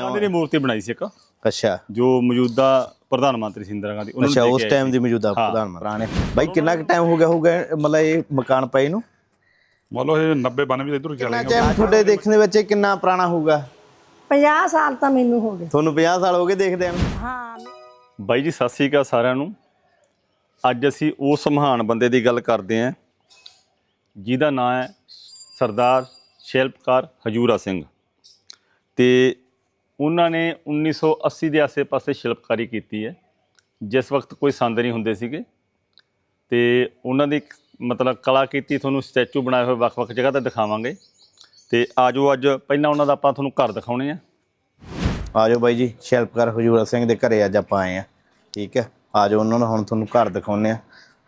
ਉਹਨਾਂ ਦੀ ਮੂਰਤੀ ਬਣਾਈ ਸੀ ਇੱਕ। ਅੱਛਾ। ਜੋ ਮੌਜੂਦਾ ਪ੍ਰਧਾਨ ਮੰਤਰੀ ਸੀ ਇੰਦਰਾ ਗਾਂਧੀ ਉਹਨਾਂ ਅੱਛਾ ਉਸ ਟਾਈਮ। ਦੀ ਮੌਜੂਦਾ। ਪ੍ਰਧਾਨ ਮੰਤਰੀ। ਪੁਰਾਣੇ। ਬਾਈ ਕਿੰਨਾ ਕੁ ਟਾਈਮ ਹੋ ਗਿਆ ਹੋਊਗਾ ਮਤਲਬ ਇਹ ਮਕਾਨ ਪਏ ਨੂੰ? ਮੰਨ ਲਓ ਇਹ 90 92 ਇਧਰ ਕਿੰਨਾ ਚੱਲੇ ਟਾਈਮ ਤੁਹਾਡੇ ਦੇਖਣ ਦੇ ਵਿੱਚ ਇਹ ਕਿੰਨਾ ਪੁਰਾਣਾ ਹੋਊਗਾ? 50 ਸਾਲ ਤਾਂ ਮੈਨੂੰ ਹੋ ਗਏ। ਤੁਹਾਨੂੰ 50 ਸਾਲ ਹੋ ਗਏ ਦੇਖਦੇ ਨੂੰ? ਹਾਂ। ਬਾਈ ਜੀ ਸਤਿ ਸ੍ਰੀ ਅਕਾਲ ਸਾਰਿਆਂ ਨੂੰ। ਅੱਜ ਅਸੀਂ ਉਸ ਮਹਾਨ ਬੰਦੇ ਦੀ ਗੱਲ ਕਰਦੇ ਹਾਂ ਜਿਹਦਾ ਨਾਮ ਹੈ ਸਰਦਾਰ ਸ਼ਿਲਪਕਾਰ ਹਜੂਰਾ ਸਿੰਘ। ਤੇ ਉਹਨਾਂ ਨੇ 1980 ਦੇ ਆਸੇ-ਪਾਸੇ ਸ਼ਿਲਪਕਾਰੀ ਕੀਤੀ ਹੈ। ਜਿਸ ਵਕਤ ਕੋਈ ਸੰਦ ਨਹੀਂ ਹੁੰਦੇ ਸੀਗੇ। ਤੇ ਉਹਨਾਂ ਦੀ ਮਤਲਬ ਕਲਾ ਕੀਤੀ ਤੁਹਾਨੂੰ ਸਟੈਚੂ ਬਣਾਏ ਹੋਏ ਵੱਖ-ਵੱਖ ਜਗ੍ਹਾ ਤੇ ਦਿਖਾਵਾਂਗੇ। ਤੇ ਆਜੋ ਅੱਜ ਪਹਿਲਾਂ ਉਹਨਾਂ ਦਾ ਆਪਾਂ ਤੁਹਾਨੂੰ ਘਰ ਦਿਖਾਉਣੇ ਆ। ਆ ਜਾਓ ਬਾਈ ਜੀ, ਸ਼ਿਲਪਕਾਰ ਹਜੂਰਾ ਸਿੰਘ ਦੇ ਘਰੇ ਅੱਜ ਆਪਾਂ ਆਏ ਆ। ਠੀਕ ਹੈ ਆ ਜਾਓ ਉਹਨਾਂ ਨੂੰ ਹੁਣ ਤੁਹਾਨੂੰ ਘਰ ਦਿਖਾਉਂਦੇ ਆ।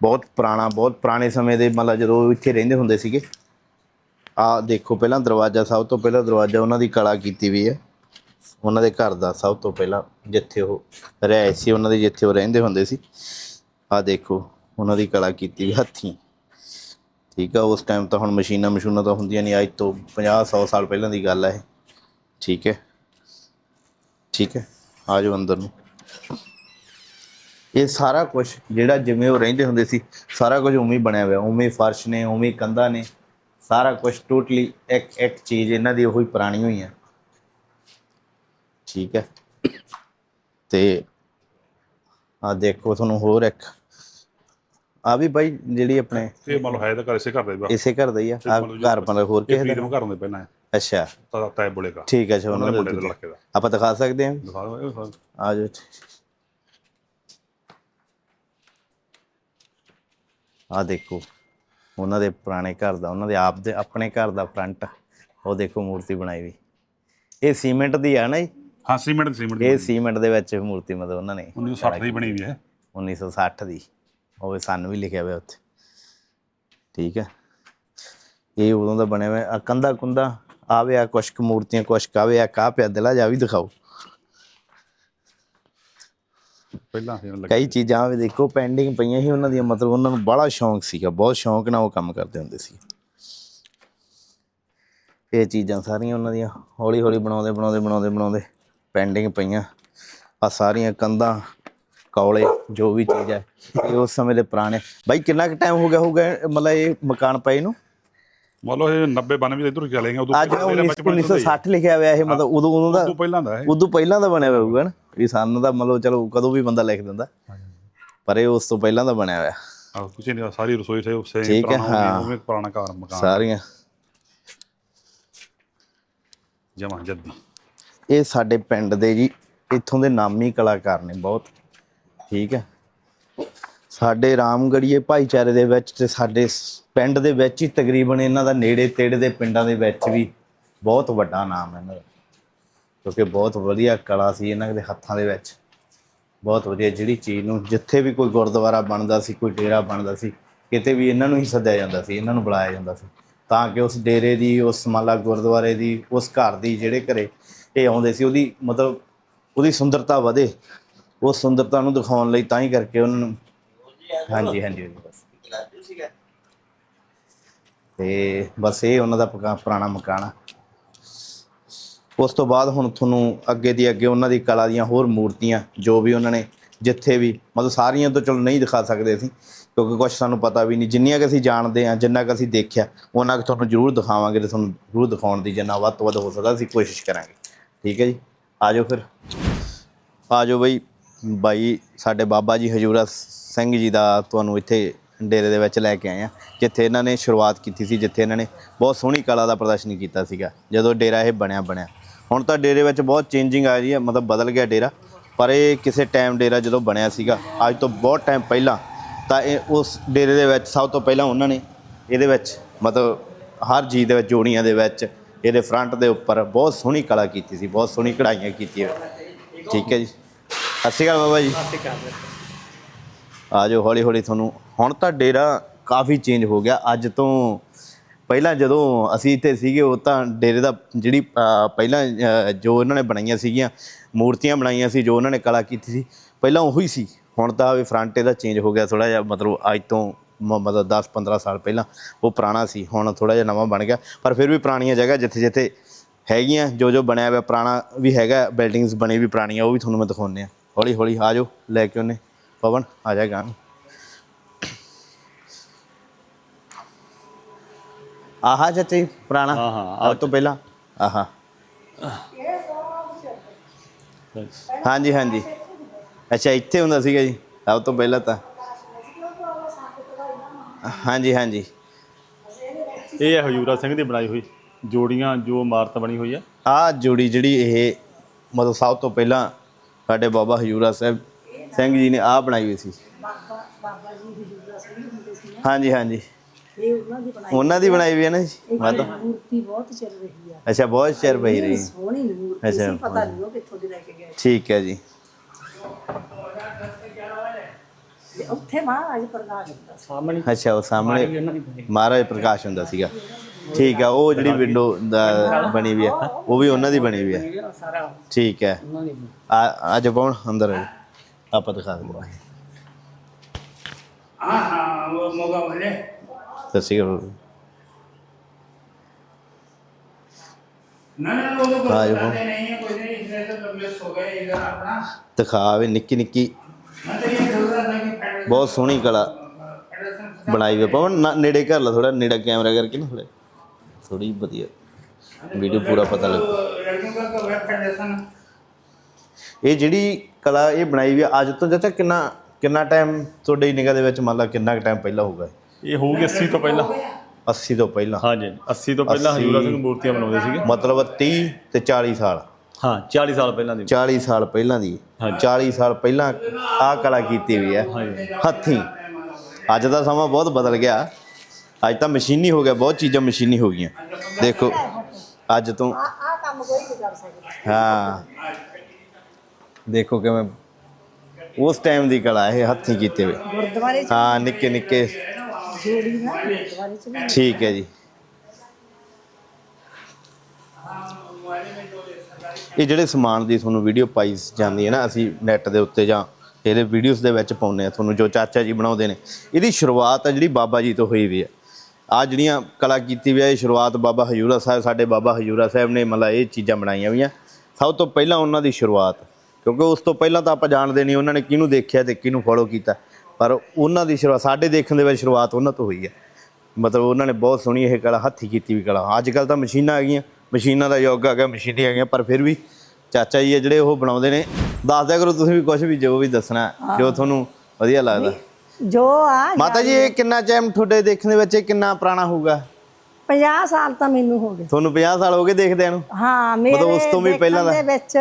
ਬਹੁਤ ਪੁਰਾਣਾ, ਬਹੁਤ ਪੁਰਾਣੇ ਸਮੇਂ ਦੇ ਮਤਲਬ ਜਦੋਂ ਇੱਥੇ ਰਹਿੰਦੇ ਹੁੰਦੇ ਸੀਗੇ। ਆ ਦੇਖੋ, ਪਹਿਲਾਂ ਦਰਵਾਜ਼ਾ, ਸਭ ਤੋਂ ਪਹਿਲਾਂ ਦਰਵਾਜ਼ਾ ਉਹਨਾਂ ਦੀ ਕਲਾ ਕੀਤੀ ਵੀ ਹੈ। ਉਹਨਾਂ ਦੇ ਘਰ ਦਾ ਸਭ ਤੋਂ ਪਹਿਲਾਂ ਜਿੱਥੇ ਉਹ ਰਹਿ ਸੀ, ਉਹਨਾਂ ਦੇ ਜਿੱਥੇ ਉਹ ਰਹਿੰਦੇ ਹੁੰਦੇ ਸੀ ਆ ਦੇਖੋ, ਉਹਨਾਂ ਦੀ ਕਲਾ ਕੀਤੀ ਵੀ ਹੱਥੀਂ। ਠੀਕ ਆ, ਉਸ ਟਾਈਮ ਤਾਂ ਹੁਣ ਮਸ਼ੀਨਾਂ ਮਸ਼ੂਨਾਂ ਤਾਂ ਹੁੰਦੀਆਂ ਨਹੀਂ, ਅੱਜ ਤੋਂ 50 100 ਸਾਲ ਪਹਿਲਾਂ ਦੀ ਗੱਲ ਹੈ ਠੀਕ ਹੈ? ਠੀਕ ਹੈ? ਆ ਜਾਓ ਅੰਦਰ ਨੂੰ। ਇਹ ਸਾਰਾ ਕੁਝ ਜਿਹੜਾ ਜਿਵੇਂ ਉਹ ਰਹਿੰਦੇ ਹੁੰਦੇ ਸੀ, ਸਾਰਾ ਕੁਝ ਉਵੇਂ ਹੀ ਬਣਿਆ ਹੋਇਆ, ਉਵੇਂ ਫਰਸ਼ ਨੇ, ਉਵੇਂ ਕੰਧਾਂ ਨੇ, ਸਾਰਾ ਕੁਝ ਟੋਟਲੀ ਇੱਕ ਇੱਕ ਚੀਜ਼ ਇਹਨਾਂ ਦੀ ਉਹੀ ਪੁਰਾਣੀ ਹੋਈ ਹੈ ਠੀਕ ਹੈ। ਤੇ ਆ ਦੇਖੋ ਤੁਹਾਨੂੰ ਹੋਰ ਇੱਕ। ਆ ਵੀ ਬਾਈ ਜਿਹੜੀ ਆਪਣੇ ਇਹ ਮੰਨ ਲਓ ਹੈ ਤਾਂ ਘਰ ਇਸੇ ਘਰ ਦਾ ਹੀ ਬਾ ਇਸੇ ਘਰ ਦਾ ਹੀ ਆ। ਆ ਘਰ ਮਤਲਬ ਹੋਰ ਇਹ ਕਿਸੇ ਦਾ? ਘਰ ਹੁੰਦੇ ਪਹਿਲਾਂ ਅੱਛਾ। ਤਾਂ ਤਾਏ ਬੁਲੇ ਦਾ। ਠੀਕ ਹੈ ਜੀ ਉਹਨਾਂ ਉਹਨਾਂ ਦੇ ਮੁੰਡੇ ਦੇ ਦੇ ਲੜਕੇ ਦਾ। ਆਪਾਂ ਦਿਖਾ ਸਕਦੇ ਹਾਂ। ਦਿਖਾ ਦਿਓ ਇਹ ਆ ਜਾਓ ਆ ਦੇਖੋ ਉਹਨਾਂ ਦੇ ਪੁਰਾਣੇ ਘਰ ਦਾ ਉਹਨਾਂ ਦੇ ਆਪ ਦੇ ਆਪਣੇ ਘਰ ਦਾ ਫਰੰਟ ਉਹ ਦੇਖੋ ਮੂਰਤੀ ਬਣਾਈ ਵੀ ਇਹ ਸੀਮੈਂਟ ਦੀ ਆ ਨਾ ਜੀ। ਹਾਂ ਸੀਮੈਂਟ ਦੀ ਸੀਮੈਂਟ ਦੀ ਇਹ ਸੀਮੈਂਟ ਦੇ ਵਿੱਚ ਮੂਰਤੀ ਮਤਲਬ ਉਹਨਾਂ ਨੇ 1960 ਦੀ ਬਣੀ ਵੀ ਹੈ। 1960 ਦੀ। ਉਹ ਸਨ ਵੀ ਲਿਖਿਆ ਹੋਇਆ ਉੱਥੇ। ਠੀਕ ਹੈ। ਇਹ ਉਦੋਂ ਦਾ ਬਣਿਆ ਹੋਇਆ। ਆ ਕੰਦਾ ਕੁੰਦਾ ਆਵੇ ਆ ਕੁਛ ਕੁ ਮੂਰਤੀਆਂ ਕੁਛ ਕੁ ਆਵੇ ਆ ਕਾ ਪਿਆ ਦਿਲਾ ਜਾ ਵੀ ਦਿਖਾਓ। ਪਹਿਲਾਂ ਕਈ ਚੀਜ਼ਾਂ ਵੀ ਦੇਖੋ ਪੈਂਡਿੰਗ ਪਈਆਂ ਸੀ ਉਹਨਾਂ ਦੀਆਂ। ਮਤਲਬ ਉਹਨਾਂ ਨੂੰ ਬੜਾ ਸ਼ੌਂਕ ਸੀਗਾ ਬਹੁਤ ਸ਼ੌਂਕ ਨਾਲ ਉਹ ਕੰਮ ਕਰਦੇ ਹੁੰਦੇ ਸੀ। ਇਹ ਚੀਜ਼ਾਂ ਸਾਰੀਆਂ ਉਹਨਾਂ ਦੀਆਂ। ਹੌਲੀ ਹੌਲੀ ਬਣਾਉਂਦੇ ਬਣਾਉਂਦੇ ਬਣਾਉਂਦੇ ਬਣਾਉਂਦੇ। ਪੈਂਡਿੰਗ ਪਈਆਂ। ਆ ਸਾਰੀਆਂ ਕੰਧਾਂ ਕੌਲੇ ਜੋ ਵੀ ਚੀਜ਼ ਹੈ ਇਹ ਉਸ ਸਮੇਂ ਦੇ ਪੁਰਾਣੇ। ਬਾਈ ਕਿੰਨਾ ਕੁ ਟਾਈਮ ਹੋ ਗਿਆ ਹੋਊਗਾ ਮਤਲਬ ਇਹ ਮਕਾਨ ਪਏ ਨੂੰ? ਮੰਨ ਲਓ ਇਹ 90 92 ਇਧਰ ਚੱਲੇ ਗਏ ਉਦੋਂ ਅੱਜ ਪਹਿਲਾਂ ਮੇਰਾ ਬਚਪਨ ਤੋਂ ਹੀ। 1960 ਲਿਖਿਆ ਹੋਇਆ ਇਹ ਮਤਲਬ ਉਦੋਂ ਉਦੋਂ ਦਾ ਉਦੋਂ ਪਹਿਲਾਂ ਦਾ ਇਹ। ਉਦੋਂ ਪਹਿਲਾਂ ਦਾ ਬਣਿਆ ਹੋਇਆ ਹੋਊਗਾ ਨਾ। ਵੀ ਸਾਨੂੰ ਦਾ ਮਤਲਬ ਚਲੋ ਕਦੋਂ ਵੀ ਬੰਦਾ ਲਿਖ ਦਿੰਦਾ। ਪਰ ਇਹ ਉਸ ਤੋਂ ਪਹਿਲਾਂ ਦਾ ਬਣਿਆ ਹੋਇਆ। ਕੁਛ ਨਹੀਂ ਸਾਰੀ ਰਸੋਈ ਥੇ ਉਸੇ ਪੁਰਾਣਾ ਪੁਰਾਣਾ ਘਰ ਮਕਾਨ। ਸਾਰੀਆਂ। ਜਮਾ ਜੱਦੀ। ਇਹ ਸਾਡੇ ਪਿੰਡ ਦੇ ਜੀ, ਇੱਥੋਂ ਦੇ ਨਾਮੀ ਕਲਾਕਾਰ ਨੇ ਬਹੁਤ, ਠੀਕ ਹੈ। ਸਾਡੇ ਰਾਮਗੜੀਏ ਭਾਈਚਾਰੇ ਦੇ ਵਿੱਚ ਤੇ ਸਾਡੇ ਸ- ਪਿੰਡ ਦੇ ਵਿੱਚ ਹੀ ਤਕਰੀਬਨ ਇਹਨਾਂ ਦਾ ਨੇੜੇ ਤੇੜੇ ਦੇ ਪਿੰਡਾਂ ਦੇ ਵਿੱਚ ਵੀ ਬਹੁਤ ਵੱਡਾ ਨਾਮ ਹੈ ਇਹਨਾਂ ਦਾ। ਕਿਉਂਕਿ ਬਹੁਤ ਵਧੀਆ ਕਲਾ ਸੀ ਇਹਨਾਂ ਦੇ ਹੱਥਾਂ ਦੇ ਵਿੱਚ। ਬਹੁਤ ਵਧੀਆ ਜਿਹੜੀ ਚੀਜ਼ ਨੂੰ ਜਿੱਥੇ ਵੀ ਕੋਈ ਗੁਰਦੁਆਰਾ ਬਣਦਾ ਸੀ, ਕੋਈ ਡੇਰਾ ਬਣਦਾ ਸੀ, ਕਿਤੇ ਵੀ ਇਹਨਾਂ ਨੂੰ ਹੀ ਸੱਦਿਆ ਜਾਂਦਾ ਸੀ, ਇਹਨਾਂ ਨੂੰ ਬੁਲਾਇਆ ਜਾਂਦਾ ਸੀ। ਤਾਂ ਕਿ ਉਸ ਡੇਰੇ ਦੀ, ਉਸ ਮਾਲਾ ਗੁਰਦੁਆਰੇ ਦੀ, ਉਸ ਘਰ ਦੀ, ਜਿਹੜੇ ਘਰੇ ਇਹ ਆਉਂਦੇ ਸੀ ਉਹਦੀ ਮਤਲਬ ਉਹਦੀ ਸੁੰਦਰਤਾ ਵਧੇ ਉਸ ਸੁੰਦਰਤਾ ਨੂੰ ਦਿਖਾਉਣ ਲਈ ਤਾਂ ਹੀ ਕਰਕੇ ਉਹਨਾਂ ਨੂੰ। ਹਾਂਜੀ ਹਾਂਜੀ ਹਾਂਜੀ, ਬਸ। ਤੇ ਬਸ ਇਹ ਉਹਨਾਂ ਦਾ ਪਕਾ- ਪੁਰਾਣਾ ਮਕਾਨ ਆ। ਉਸ ਤੋਂ ਬਾਅਦ ਹੁਣ ਤੁਹਾਨੂੰ ਅੱਗੇ ਦੀ ਅੱਗੇ ਉਹਨਾਂ ਦੀ ਕਲਾ ਦੀਆਂ ਹੋਰ ਮੂਰਤੀਆਂ ਜੋ ਵੀ ਉਹਨਾਂ ਨੇ ਜਿੱਥੇ ਵੀ ਮਤਲਬ ਸਾਰੀਆਂ ਤਾਂ ਚਲੋ ਨਹੀਂ ਦਿਖਾ ਸਕਦੇ ਅਸੀਂ ਕਿਉਂਕਿ ਕੁਝ ਸਾਨੂੰ ਪਤਾ ਵੀ ਨਹੀਂ। ਜਿੰਨੀਆਂ ਕਿ ਅਸੀਂ ਜਾਣਦੇ ਹਾਂ ਜਿੰਨਾ ਕਿ ਅਸੀਂ ਦੇਖਿਆ ਉਹਨਾਂ ਕਿ ਤੁਹਾਨੂੰ ਜ਼ਰੂਰ ਦਿਖਾਵਾਂਗੇ ਤੇ ਤੁਹਾਨੂੰ ਜ਼ਰੂਰ ਦਿਖਾਉਣ ਦੀ ਜਿੰਨਾ ਵੱਧ ਤੋਂ ਵੱਧ ਹੋ ਸਕਦਾ ਅਸੀਂ ਕੋਸ਼ਿਸ਼ ਕਰਾਂਗੇ। ਠੀਕ ਹੈ ਜੀ। ਆ ਜਾਓ ਫਿਰ। ਆ ਜਾਓ ਬਈ। ਬਾਈ, ਸਾਡੇ ਬਾਬਾ ਜੀ ਹਜੂਰਾ ਸਿੰਘ ਜੀ ਦਾ ਤੁਹਾਨੂੰ ਇੱਥੇ ਡੇਰੇ ਦੇ ਵਿੱਚ ਲੈ ਕੇ ਆਏ ਆ, ਜਿੱਥੇ ਇਹਨਾਂ ਨੇ ਸ਼ੁਰੂਆਤ ਕੀਤੀ ਸੀ, ਜਿੱਥੇ ਇਹਨਾਂ ਨੇ ਬਹੁਤ ਸੋਹਣੀ ਕਲਾ ਦਾ ਪ੍ਰਦਰਸ਼ਨ ਕੀਤਾ ਸੀਗਾ, ਜਦੋਂ ਡੇਰਾ ਇਹ ਬਣਿਆ ਬਣਿਆ। ਹੁਣ ਤਾਂ ਡੇਰੇ ਵਿੱਚ ਬਹੁਤ ਚੇਂਜਿੰਗ ਆ ਰਹੀ ਹੈ, ਮਤਲਬ ਬਦਲ ਗਿਆ ਡੇਰਾ, ਪਰ ਇਹ ਕਿਸੇ ਟਾਈਮ ਡੇਰਾ ਜਦੋਂ ਬਣਿਆ ਸੀਗਾ, ਅੱਜ ਤੋਂ ਬਹੁਤ ਟਾਈਮ ਪਹਿਲਾਂ, ਤਾਂ ਇਹ ਉਸ ਡੇਰੇ ਦੇ ਵਿੱਚ ਸਭ ਤੋਂ ਪਹਿਲਾਂ ਉਹਨਾਂ ਨੇ ਇਹਦੇ ਵਿੱਚ, ਮਤਲਬ ਹਰ ਚੀਜ਼ ਦੇ ਵਿੱਚ ਜੋੜੀਆਂ ਦੇ ਵਿੱਚ ਇਹਦੇ ਫਰੰਟ ਦੇ ਉੱਪਰ ਬਹੁਤ ਸੋਹਣੀ ਕਲਾ ਕੀਤੀ ਸੀ ਬਹੁਤ ਸੋਹਣੀ ਕਢਾਈਆਂ ਕੀਤੀਆਂ। ਠੀਕ ਹੈ ਜੀ। ਸਤਿ ਸ਼੍ਰੀ ਅਕਾਲ ਬਾਬਾ ਜੀ। ਆ ਜਾਓ ਹੌਲੀ ਹੌਲੀ ਤੁਹਾਨੂੰ ਹੁਣ ਤਾਂ ਡੇਰਾ ਕਾਫੀ ਚੇਂਜ ਹੋ ਗਿਆ। ਅੱਜ ਤੋਂ ਪਹਿਲਾਂ ਜਦੋਂ ਅਸੀਂ ਇੱਥੇ ਸੀਗੇ ਉਹ ਤਾਂ ਡੇਰੇ ਦਾ ਜਿਹੜੀ ਪਹਿਲਾਂ ਜੋ ਇਹਨਾਂ ਨੇ ਬਣਾਈਆਂ ਸੀਗੀਆਂ ਮੂਰਤੀਆਂ ਬਣਾਈਆਂ ਸੀ ਜੋ ਉਹਨਾਂ ਨੇ ਕਲਾ ਕੀਤੀ ਸੀ ਪਹਿਲਾਂ ਉਹੀ ਸੀ। ਹੁਣ ਤਾਂ ਵੀ ਫਰੰਟ ਇਹਦਾ ਚੇਂਜ ਹੋ ਗਿਆ ਥੋੜਾ ਜਿਹਾ ਮਤਲਬ ਅੱਜ ਤੋਂ ਮ- ਮਤਲਬ 10 15 ਸਾਲ ਪਹਿਲਾਂ ਉਹ ਪੁਰਾਣਾ ਸੀ ਹੁਣ ਥੋੜਾ ਜਿਹਾ ਨਵਾਂ ਬਣ ਗਿਆ ਪਰ ਫਿਰ ਵੀ ਪੁਰਾਣੀਆਂ ਜਗ੍ਹਾ ਜਿੱਥੇ ਜਿੱਥੇ ਹੈਗੀਆਂ ਜੋ ਜੋ ਬਣਿਆ ਹੋਇਆ ਪੁਰਾਣਾ ਵੀ ਹੈਗਾ ਬਿਲਡਿੰਗਸ ਬਣੀ ਵੀ ਪੁਰਾਣੀਆਂ ਉਹ ਵੀ ਤੁਹਾਨੂੰ ਮੈਂ ਦਿਖਾਉਂਦੇ ਆ ਹੌਲੀ ਹੌਲੀ ਆ ਜਾਓ ਲੈ ਕੇ ਉਹਨੇ ਪਵਨ ਆ ਜਾ ਗਾਂ ਆਹਾ ਚਾਚਾ ਜੀ ਪੁਰਾਣਾ। ਹਾਂ, ਹਾਂ, ਆਹ ਤੋਂ ਪਹਿਲਾਂ। ਆਹਾ। ਹਾਂਜੀ ਹਾਂਜੀ। ਅੱਛਾ ਇੱਥੇ ਹੁੰਦਾ ਸੀਗਾ ਜੀ ਸਭ ਤੋਂ ਪਹਿਲਾਂ ਤਾਂ। ਹਾਂਜੀ ਹਾਂਜੀ। ਇਹ ਹੈ ਹਜੂਰਾ ਸਿੰਘ ਦੀ ਬਣਾਈ ਹੋਈ ਜੋੜੀਆਂ ਜੋ ਇਮਾਰਤ ਬਣੀ ਹੋਈ ਹੈ। ਆਹ ਜੋੜੀ ਜਿਹੜੀ ਇਹ ਮਤਲਬ ਸਭ ਤੋਂ ਪਹਿਲਾਂ ਸਾਡੇ ਬਾਬਾ ਹਜੂਰਾ ਸਾਹਿਬ ਸਿੰਘ ਜੀ ਨੇ ਆਹ ਬਣਾਈ ਹੋਈ ਸੀ। ਹਾਂਜੀ ਹਾਂਜੀ। ਇਹ ਉਹਨਾਂ ਦੀ ਬਣਾਈ ਉਹਨਾਂ ਦੀ ਬਣਾਈ ਹੋਈ ਹੈ ਨਾ ਜੀ ਮਤਲਬ। ਮੂਰਤੀ ਬਹੁਤ ਚੱਲ ਰਹੀ ਆ। ਅੱਛਾ ਬਹੁਤ ਚਿਰ ਪਈ ਰਹੀ। ਹੈ। ਸੋਹਣੀ ਮੂਰਤੀ ਅੱਛਾ, ਸੀ ਪਤਾ ਨਹੀਂ ਉਹ ਕਿੱਥੋਂ ਦੀ ਲੈ ਕੇ ਗਏ ਠੀਕ ਹੈ ਜੀ। ਤੇ ਉੱਥੇ ਮਹਾਰਾਜ ਪ੍ਰਕਾਸ਼ ਹੁੰਦਾ ਸਾਹਮਣੇ ਅੱਛਾ ਉਹ ਸਾਹਮਣੇ ਮਹਾਰਾਜ ਪ੍ਰਕਾਸ਼ ਹੁੰਦਾ ਸੀਗਾ ਠੀਕ ਹੈ ਉਹ ਜਿਹੜੀ ਵਿੰਡੋ ਬਣੀ ਹੋਈ ਹੈ ਉਹ ਵੀ ਉਹਨਾਂ ਦੀ ਬਣੀ ਹੋਈ ਹੈ ਸਾਰਾ ਠੀਕ ਹੈ ਆ ਅੱਜ ਪਾਉਣ ਅੰਦਰ ਆ ਜਾਓ। ਆਪਾਂ ਦਿਖਾ ਦਿੰਦੇ ਹਾਂ हाँ हाँ वो मोगा भले ਸਤਿ ਸ਼੍ਰੀ ਅਕਾਲ ना ना वो तो कोई हाँ, ये वो- बताते नहीं है कोई नहीं इसलिए तो लंबे सो गए इधर अपना ਦਿਖਾ ਵੀ ਨਿੱਕੀ ਨਿੱਕੀ ਬਹੁਤ ਸੋਹਣੀ ਕਲਾ फेडरेशन ਬਣਾਈ ਹੋਈ ਹੈ। ਪਵਨ ਨਾ- ਨੇੜੇ ਕਰ ਲਾ ਥੋੜਾ ਨੇੜਾ ਕੈਮਰਾ ਕਰਕੇ ਨਾ ਥੋੜਾ ਥੋੜੀ ਵਧੀਆ ਵੀਡੀਓ ਪੂਰਾ ਪਤਾ ਲੱਗ लड़कियों का तो वेब फेडरेशन ਇਹ ਜਿਹੜੀ ਕਲਾ ਇਹ ਬਣਾਈ ਵੀ ਆ, ਅੱਜ ਤੋਂ ਚਾਚਾ ਕਿੰਨਾ ਕਿੰਨਾ ਟਾਈਮ ਤੁਹਾਡੀ ਨਿਗਾਹ ਦੇ ਵਿੱਚ ਮੰਨ ਲਾ ਕਿੰਨਾ ਟਾਈਮ ਪਹਿਲਾਂ ਹੋਊਗਾ ਇਹ ਹੋਊਗੀ 80 ਤੋਂ ਪਹਿਲਾਂ 80 ਤੋਂ ਪਹਿਲਾਂ ਹਾਂਜੀ 80 ਤੋਂ ਪਹਿਲਾਂ ਹਜੂਰਾ ਸਿੰਘ ਮੂਰਤੀਆਂ ਬਣਾਉਂਦੇ ਸੀਗੇ ਮਤਲਬ 30 ਤੇ 40 ਸਾਲ ਹਾਂ 40 ਸਾਲ ਪਹਿਲਾਂ ਦੀ। 40 ਸਾਲ ਪਹਿਲਾਂ ਦੀ। ਹਾਂਜੀ। 40 ਸਾਲ ਪਹਿਲਾਂ ਆਹ ਕਲਾ ਕੀਤੀ ਹੋਈ ਹੈ। ਹੱਥੀਂ। ਅੱਜ ਦਾ ਸਮਾਂ ਬਹੁਤ ਬਦਲ ਗਿਆ। ਅੱਜ ਤਾਂ ਮਸ਼ੀਨੀ ਹੋ ਗਿਆ ਬਹੁਤ ਚੀਜ਼ਾਂ ਮਸ਼ੀਨੀ ਹੋ ਗਈਆਂ। ਦੇਖੋ ਅੱਜ ਤੋਂ ਆ ਆ ਕੰਮ ਕੋਈ ਨਹੀਂ ਕਰ ਸਕਦਾ। ਹਾਂ। ਦੇਖੋ ਕਿਵੇਂ ਉਸ ਟਾਈਮ ਦੀ ਕਲਾ ਇਹ ਹੱਥੀਂ ਕੀਤੇ ਹੋਏ ਹਾਂ ਨਿੱਕੇ ਨਿੱਕੇ। ਜੋੜੀ ਨਾ ਗੁਰਦੁਆਰੇ ਚ ਵੀ। ਠੀਕ ਹੈ ਜੀ। ਇਹ ਜਿਹੜੇ ਸਮਾਨ ਦੀ ਤੁਹਾਨੂੰ ਵੀਡੀਓ ਪਾਈ ਜਾਂਦੀ ਹੈ ਨਾ, ਅਸੀਂ ਨੈਟ ਦੇ ਉੱਤੇ ਜਾਂ ਇਹਦੇ ਵੀਡੀਓਜ਼ ਦੇ ਵਿੱਚ ਪਾਉਂਦੇ ਆ ਤੁਹਾਨੂੰ, ਜੋ ਚਾਚਾ ਜੀ ਬਣਾਉਂਦੇ ਨੇ। ਇਹਦੀ ਸ਼ੁਰੂਆਤ ਆ ਜਿਹੜੀ ਬਾਬਾ ਜੀ ਤੋਂ ਹੋਈ ਵੀ ਹੈ। ਆ ਜਿਹੜੀਆਂ ਕਲਾ ਕੀਤੀ ਵੀ ਹੈ, ਇਹ ਸ਼ੁਰੂਆਤ ਬਾਬਾ ਹਜੂਰਾ ਸਾਹਿਬ, ਸਾਡੇ ਬਾਬਾ ਹਜੂਰਾ ਸਾਹਿਬ ਨੇ ਮਤਲਬ ਇਹ ਚੀਜ਼ਾਂ ਬਣਾਈਆਂ ਵੀਆਂ ਸਭ ਤੋਂ ਪਹਿਲਾਂ ਉਹਨਾਂ ਦੀ ਸ਼ੁਰੂਆਤ, ਕਿਉਂਕਿ ਉਸ ਤੋਂ ਪਹਿਲਾਂ ਤਾਂ ਆਪਾਂ ਜਾਣਦੇ ਨਹੀਂ, ਉਹਨਾਂ ਨੇ ਕਿਹਨੂੰ ਦੇਖਿਆ ਤੇ ਕਿਹਨੂੰ ਫੋਲੋ ਕੀਤਾ। ਪਰ ਉਹਨਾਂ ਦੀ ਸ਼ੁਰੂਆਤ, ਸਾਡੇ ਦੇਖਣ ਦੇ ਵਿੱਚ ਸ਼ੁਰੂਆਤ ਉਹਨਾਂ ਤੋਂ ਹੋਈ ਹੈ। ਮਤਲਬ ਉਹਨਾਂ ਨੇ ਬਹੁਤ ਸੋਹਣੀ ਇਹ ਕਲਾ, ਹੱਥੀ ਕੀਤੀ ਵੀ ਕਲਾ। ਅੱਜ ਕੱਲ ਤਾਂ ਮਸ਼ੀਨਾਂ ਆ ਗਈਆਂ ਮਸ਼ੀਨਾਂ ਦਾ ਯੁੱਗ ਆ ਗਿਆ ਮਸ਼ੀਨਾਂ ਆ ਗਈਆਂ ਪਰ ਫਿਰ ਵੀ ਚਾਚਾ ਜੀ ਆ ਜਿਹੜੇ ਉਹ ਬਣਾਉਂਦੇ ਨੇ। ਦੱਸ ਦਿਆ ਕਰੋ ਤੁਸੀਂ ਵੀ ਕੁਝ ਵੀ ਜੋ ਵੀ ਦੱਸਣਾ ਜੋ ਤੁਹਾਨੂੰ ਵਧੀਆ ਲੱਗਦਾ। ਜੋ ਆ ਮਾਤਾ ਜੀ ਇਹ ਕਿੰਨਾ ਟਾਈਮ ਤੁਹਾਡੇ ਦੇਖਣ ਦੇ ਵਿੱਚ ਇਹ ਕਿੰਨਾ ਪੁਰਾਣਾ ਹੋਊਗਾ? 50 ਸਾਲ ਤਾਂ ਮੈਨੂੰ ਹੋ ਗਏ। ਤੁਹਾਨੂੰ 50 ਸਾਲ ਹੋ ਗਏ ਦੇਖਦਿਆਂ ਨੂੰ? ਹਾਂ ਮੇਰੇ ਉਸ ਤੋਂ ਵੀ ਪਹਿਲਾਂ ਦਾ? ਦੇ ਵਿੱਚ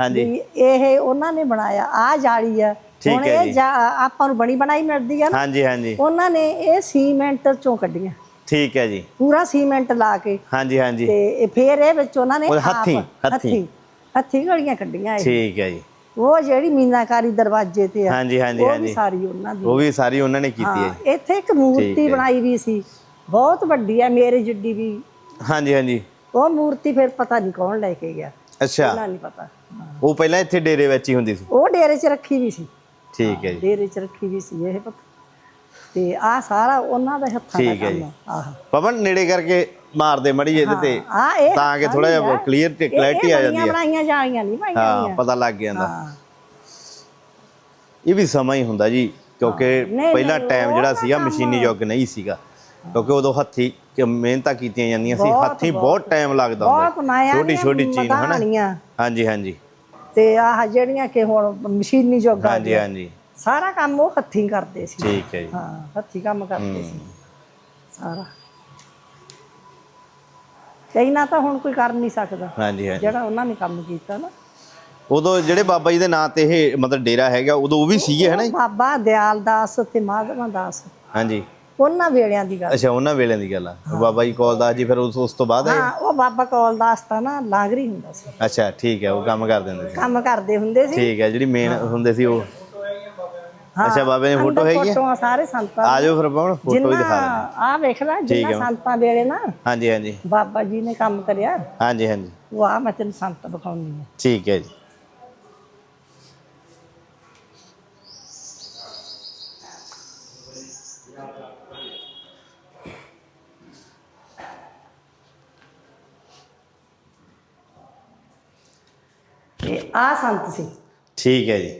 ਹਾਂਜੀ। ਵੀ ਇਹ ਉਹਨਾਂ ਨੇ ਬਣਾਇਆ ਆ ਜਾਲੀ ਆ। ਠੀਕ ਹੈ ਇਹ ਜੀ। ਜਾ- ਆਪਾਂ ਨੂੰ ਬਣੀ ਬਣਾਈ ਮਿਲਦੀ ਆ ਨਾ। ਹਾਂਜੀ ਹਾਂਜੀ। ਉਹਨਾਂ ਨੇ ਇਹ ਸੀਮੈਂਟ ਚੋਂ ਕੱਢੀਆਂ। ਠੀਕ ਹੈ ਜੀ। ਪੂਰਾ ਸੀਮੈਂਟ ਲਾ ਕੇ ਹਾਂਜੀ ਹਾਂਜੀ। ਤੇ ਇਹ ਫੇਰ ਇਹ ਵਿੱਚ ਉਹਨਾਂ ਨੇ ਹੱਥੀਂ, ਹੱਥੀਂ। ਹੱਥੀਂ ਗਲੀਆਂ ਕੱਢੀਆਂ ਇਹ। ਠੀਕ ਹੈ ਜੀ। ਉਹ ਜਿਹੜੀ ਮੀਨਾਕਾਰੀ ਦਰਵਾਜ਼ੇ ਤੇ ਆ ਹਾਂਜੀ ਹਾਂਜੀ ਉਹ ਵੀ ਸਾਰੀ ਉਹਨਾਂ ਦੀ। ਉਹ ਵੀ ਸਾਰੀ ਉਹਨਾਂ ਨੇ ਕੀਤੀ ਹੈ ਹਾਂ ਇੱਥੇ ਇੱਕ ਮੂਰਤੀ ਬਣਾਈ ਵੀ ਸੀ। ਬਹੁਤ ਵੱਡੀ ਆ ਮੇਰੇ ਜਿੱਡੀ ਵੀ। ਹਾਂਜੀ ਹਾਂਜੀ। ਉਹ ਮੂਰਤੀ ਫਿਰ ਪਤਾ ਨਹੀਂ ਕੌਣ ਲੈ ਕੇ ਗਿਆ। ਅੱਛਾ। ਨਹੀਂ ਪਤਾ। ਉਹ ਪਹਿਲਾਂ ਇੱਥੇ ਡੇਰੇ ਵਿੱਚ ਹੀ ਹੁੰਦੀ ਸੀ। ਉਹ ਡੇਰੇ 'ਚ ਰੱਖੀ ਵੀ ਸੀ। ਠੀਕ ਹੈ ਜੀ। ਡੇਰੇ 'ਚ ਰੱਖੀ ਵੀ ਸੀ ਇਹ ਪਤਾ। ਤੇ ਆ ਸਾਰਾ ਉਹਨਾਂ ਦੇ ਹੱਥਾਂ ਦਾ ਠੀਕ ਹੈ ਕੰਮ। ਆ ਆਹ। ਪਵਨ ਨੇੜੇ ਕਰਕੇ ਮਾਰਦੇ ਮੜੀ ਇਹਦੇ ਤੇ। ਆ ਇਹ ਤਾਂ ਕਿ ਥੋੜਾ ਜਿਹਾ। ਕਲੀਅਰ ਤੇ ਕਲੈਰਿਟੀ ਆ ਜਾਂਦੀ ਹੈ ਬਣਾਈਆਂ ਜਾਲੀਆਂ ਨਹੀਂ ਪਾਈਆਂ ਹਾਂ। ਪਤਾ ਲੱਗ ਜਾਂਦਾ। ਹਾਂ। ਇਹ ਵੀ ਸਮਾਂ ਹੀ ਹੁੰਦਾ ਜੀ ਕਿਉਂਕਿ ਨਹੀਂ, ਪਹਿਲਾ ਨਹੀਂ, ਟਾਈਮ ਜਿਹੜਾ ਸੀਗਾ ਮਸ਼ੀਨੀ ਯੁੱਗ ਨਹੀਂ ਸੀਗਾ। ਕਿਉਂਕਿ ਉਦੋਂ ਹੱਥੀ ਕਿ ਮਿਹਨਤਾਂ ਕੀਤੀਆਂ ਜਾਂਦੀਆਂ ਸੀ ਬਹੁਤ, ਹੱਥੀ ਬਹੁਤ। ਟਾਈਮ ਲੱਗਦਾ ਬਹੁਤ ਹੁੰਦਾ ਨਾਇਆ ਛੋਟੀ ਛੋਟੀ ਚੀਜ਼ ਹਨਾ? ਹਾਂਜੀ ਹਾਂਜੀ। ਤੇ ਆਹ ਜਿਹੜੀਆਂ ਕਿ ਹੁਣ ਮਸ਼ੀਨੀ ਯੁੱਗ ਆ ਹਾਂਜੀ ਹਾਂਜੀ। ਸਾਰਾ ਕੰਮ ਉਹ ਹੱਥੀਂ ਕਰਦੇ ਸੀ। ਠੀਕ ਹੈ ਜੀ। ਹਾਂ ਹੱਥੀਂ ਕੰਮ ਕਰਦੇ ਸੀ। ਸਾਰਾ। ਕਹਿਣਾ ਤਾਂ ਹੁਣ ਕੋਈ ਕਰ ਨਹੀਂ ਸਕਦਾ। ਹਾਂਜੀ ਹਾਂਜੀ। ਜਿਹੜਾ ਉਹਨਾਂ ਨੇ ਕੰਮ ਕੀਤਾ ਨਾ। ਉਦੋਂ ਜਿਹੜੇ ਬਾਬਾ ਜੀ ਦੇ ਨਾਂ ਤੇ ਇਹ ਮਤਲਬ ਡੇਰਾ ਹੈਗਾ ਉਦੋਂ ਉਹ ਵੀ ਸੀਗੇ ਹਨਾ ਜੀ? ਬਾਬਾ ਦਿਆਲ ਦਾਸ ਤੇ ਮਾਧਵਾ ਦਾਸ। ਹਾਂਜੀ। ਉਹਨਾਂ ਵੇਲਿਆਂ ਦੀ ਗੱਲ। ਅੱਛਾ ਉਹਨਾਂ ਵੇਲੇ ਦੀ ਗੱਲ ਆ। ਬਾਬਾ ਜੀ ਕੌਲਦਾਸ ਜੀ ਫਿਰ ਉਸ ਉਸ ਤੋਂ ਬਾਅਦ ਆਏ? ਹਾਂ ਉਹ ਬਾਬਾ ਕੌਲਦਾਸ ਤਾਂ ਨਾ ਲਾਂਗਰੀ ਹੁੰਦਾ ਸੀ। ਅੱਛਾ ਠੀਕ ਹੈ ਉਹ ਕੰਮ ਕਰ ਦਿੰਦੇ ਸੀ। ਕੰਮ ਕਰਦੇ ਹੁੰਦੇ ਸੀ। ਠੀਕ ਹੈ ਜਿਹੜੀ ਮੇਨ ਹੁੰਦੇ ਸੀ ਉਹ। ਅੱਛਾ ਬਾਬੇ ਦੀ ਫੋਟੋ ਹੈਗੀ ਹੈ ਫੋਟੋਆਂ ਸਾਰੇ ਸੰਤਾਂ ਆ ਜਾਓ ਫਿਰ ਪਾਉਣ ਫੋਟੋ ਵੀ ਦਿਖਾ ਦਿੰਦੇ ਆ ਵੇਖ ਲੈ ਜਿੰਨਾ ਸੰਤਾਂ ਵੇਲੇ ਨਾ ਹਾਂਜੀ ਹਾਂਜੀ। ਬਾਬਾ ਜੀ ਨੇ ਕੰਮ ਕਰਿਆ। ਹਾਂਜੀ ਹਾਂਜੀ। ਉਹ ਆ ਮੈਂ ਤੈਨੂੰ ਸੰਤ ਦਿਖਾਉਂਦੀ ਹਾਂ। ਠੀਕ ਹੈ ਜੀ। ਆ ਸੰਤ ਸੀ। ਠੀਕ ਹੈ ਜੀ।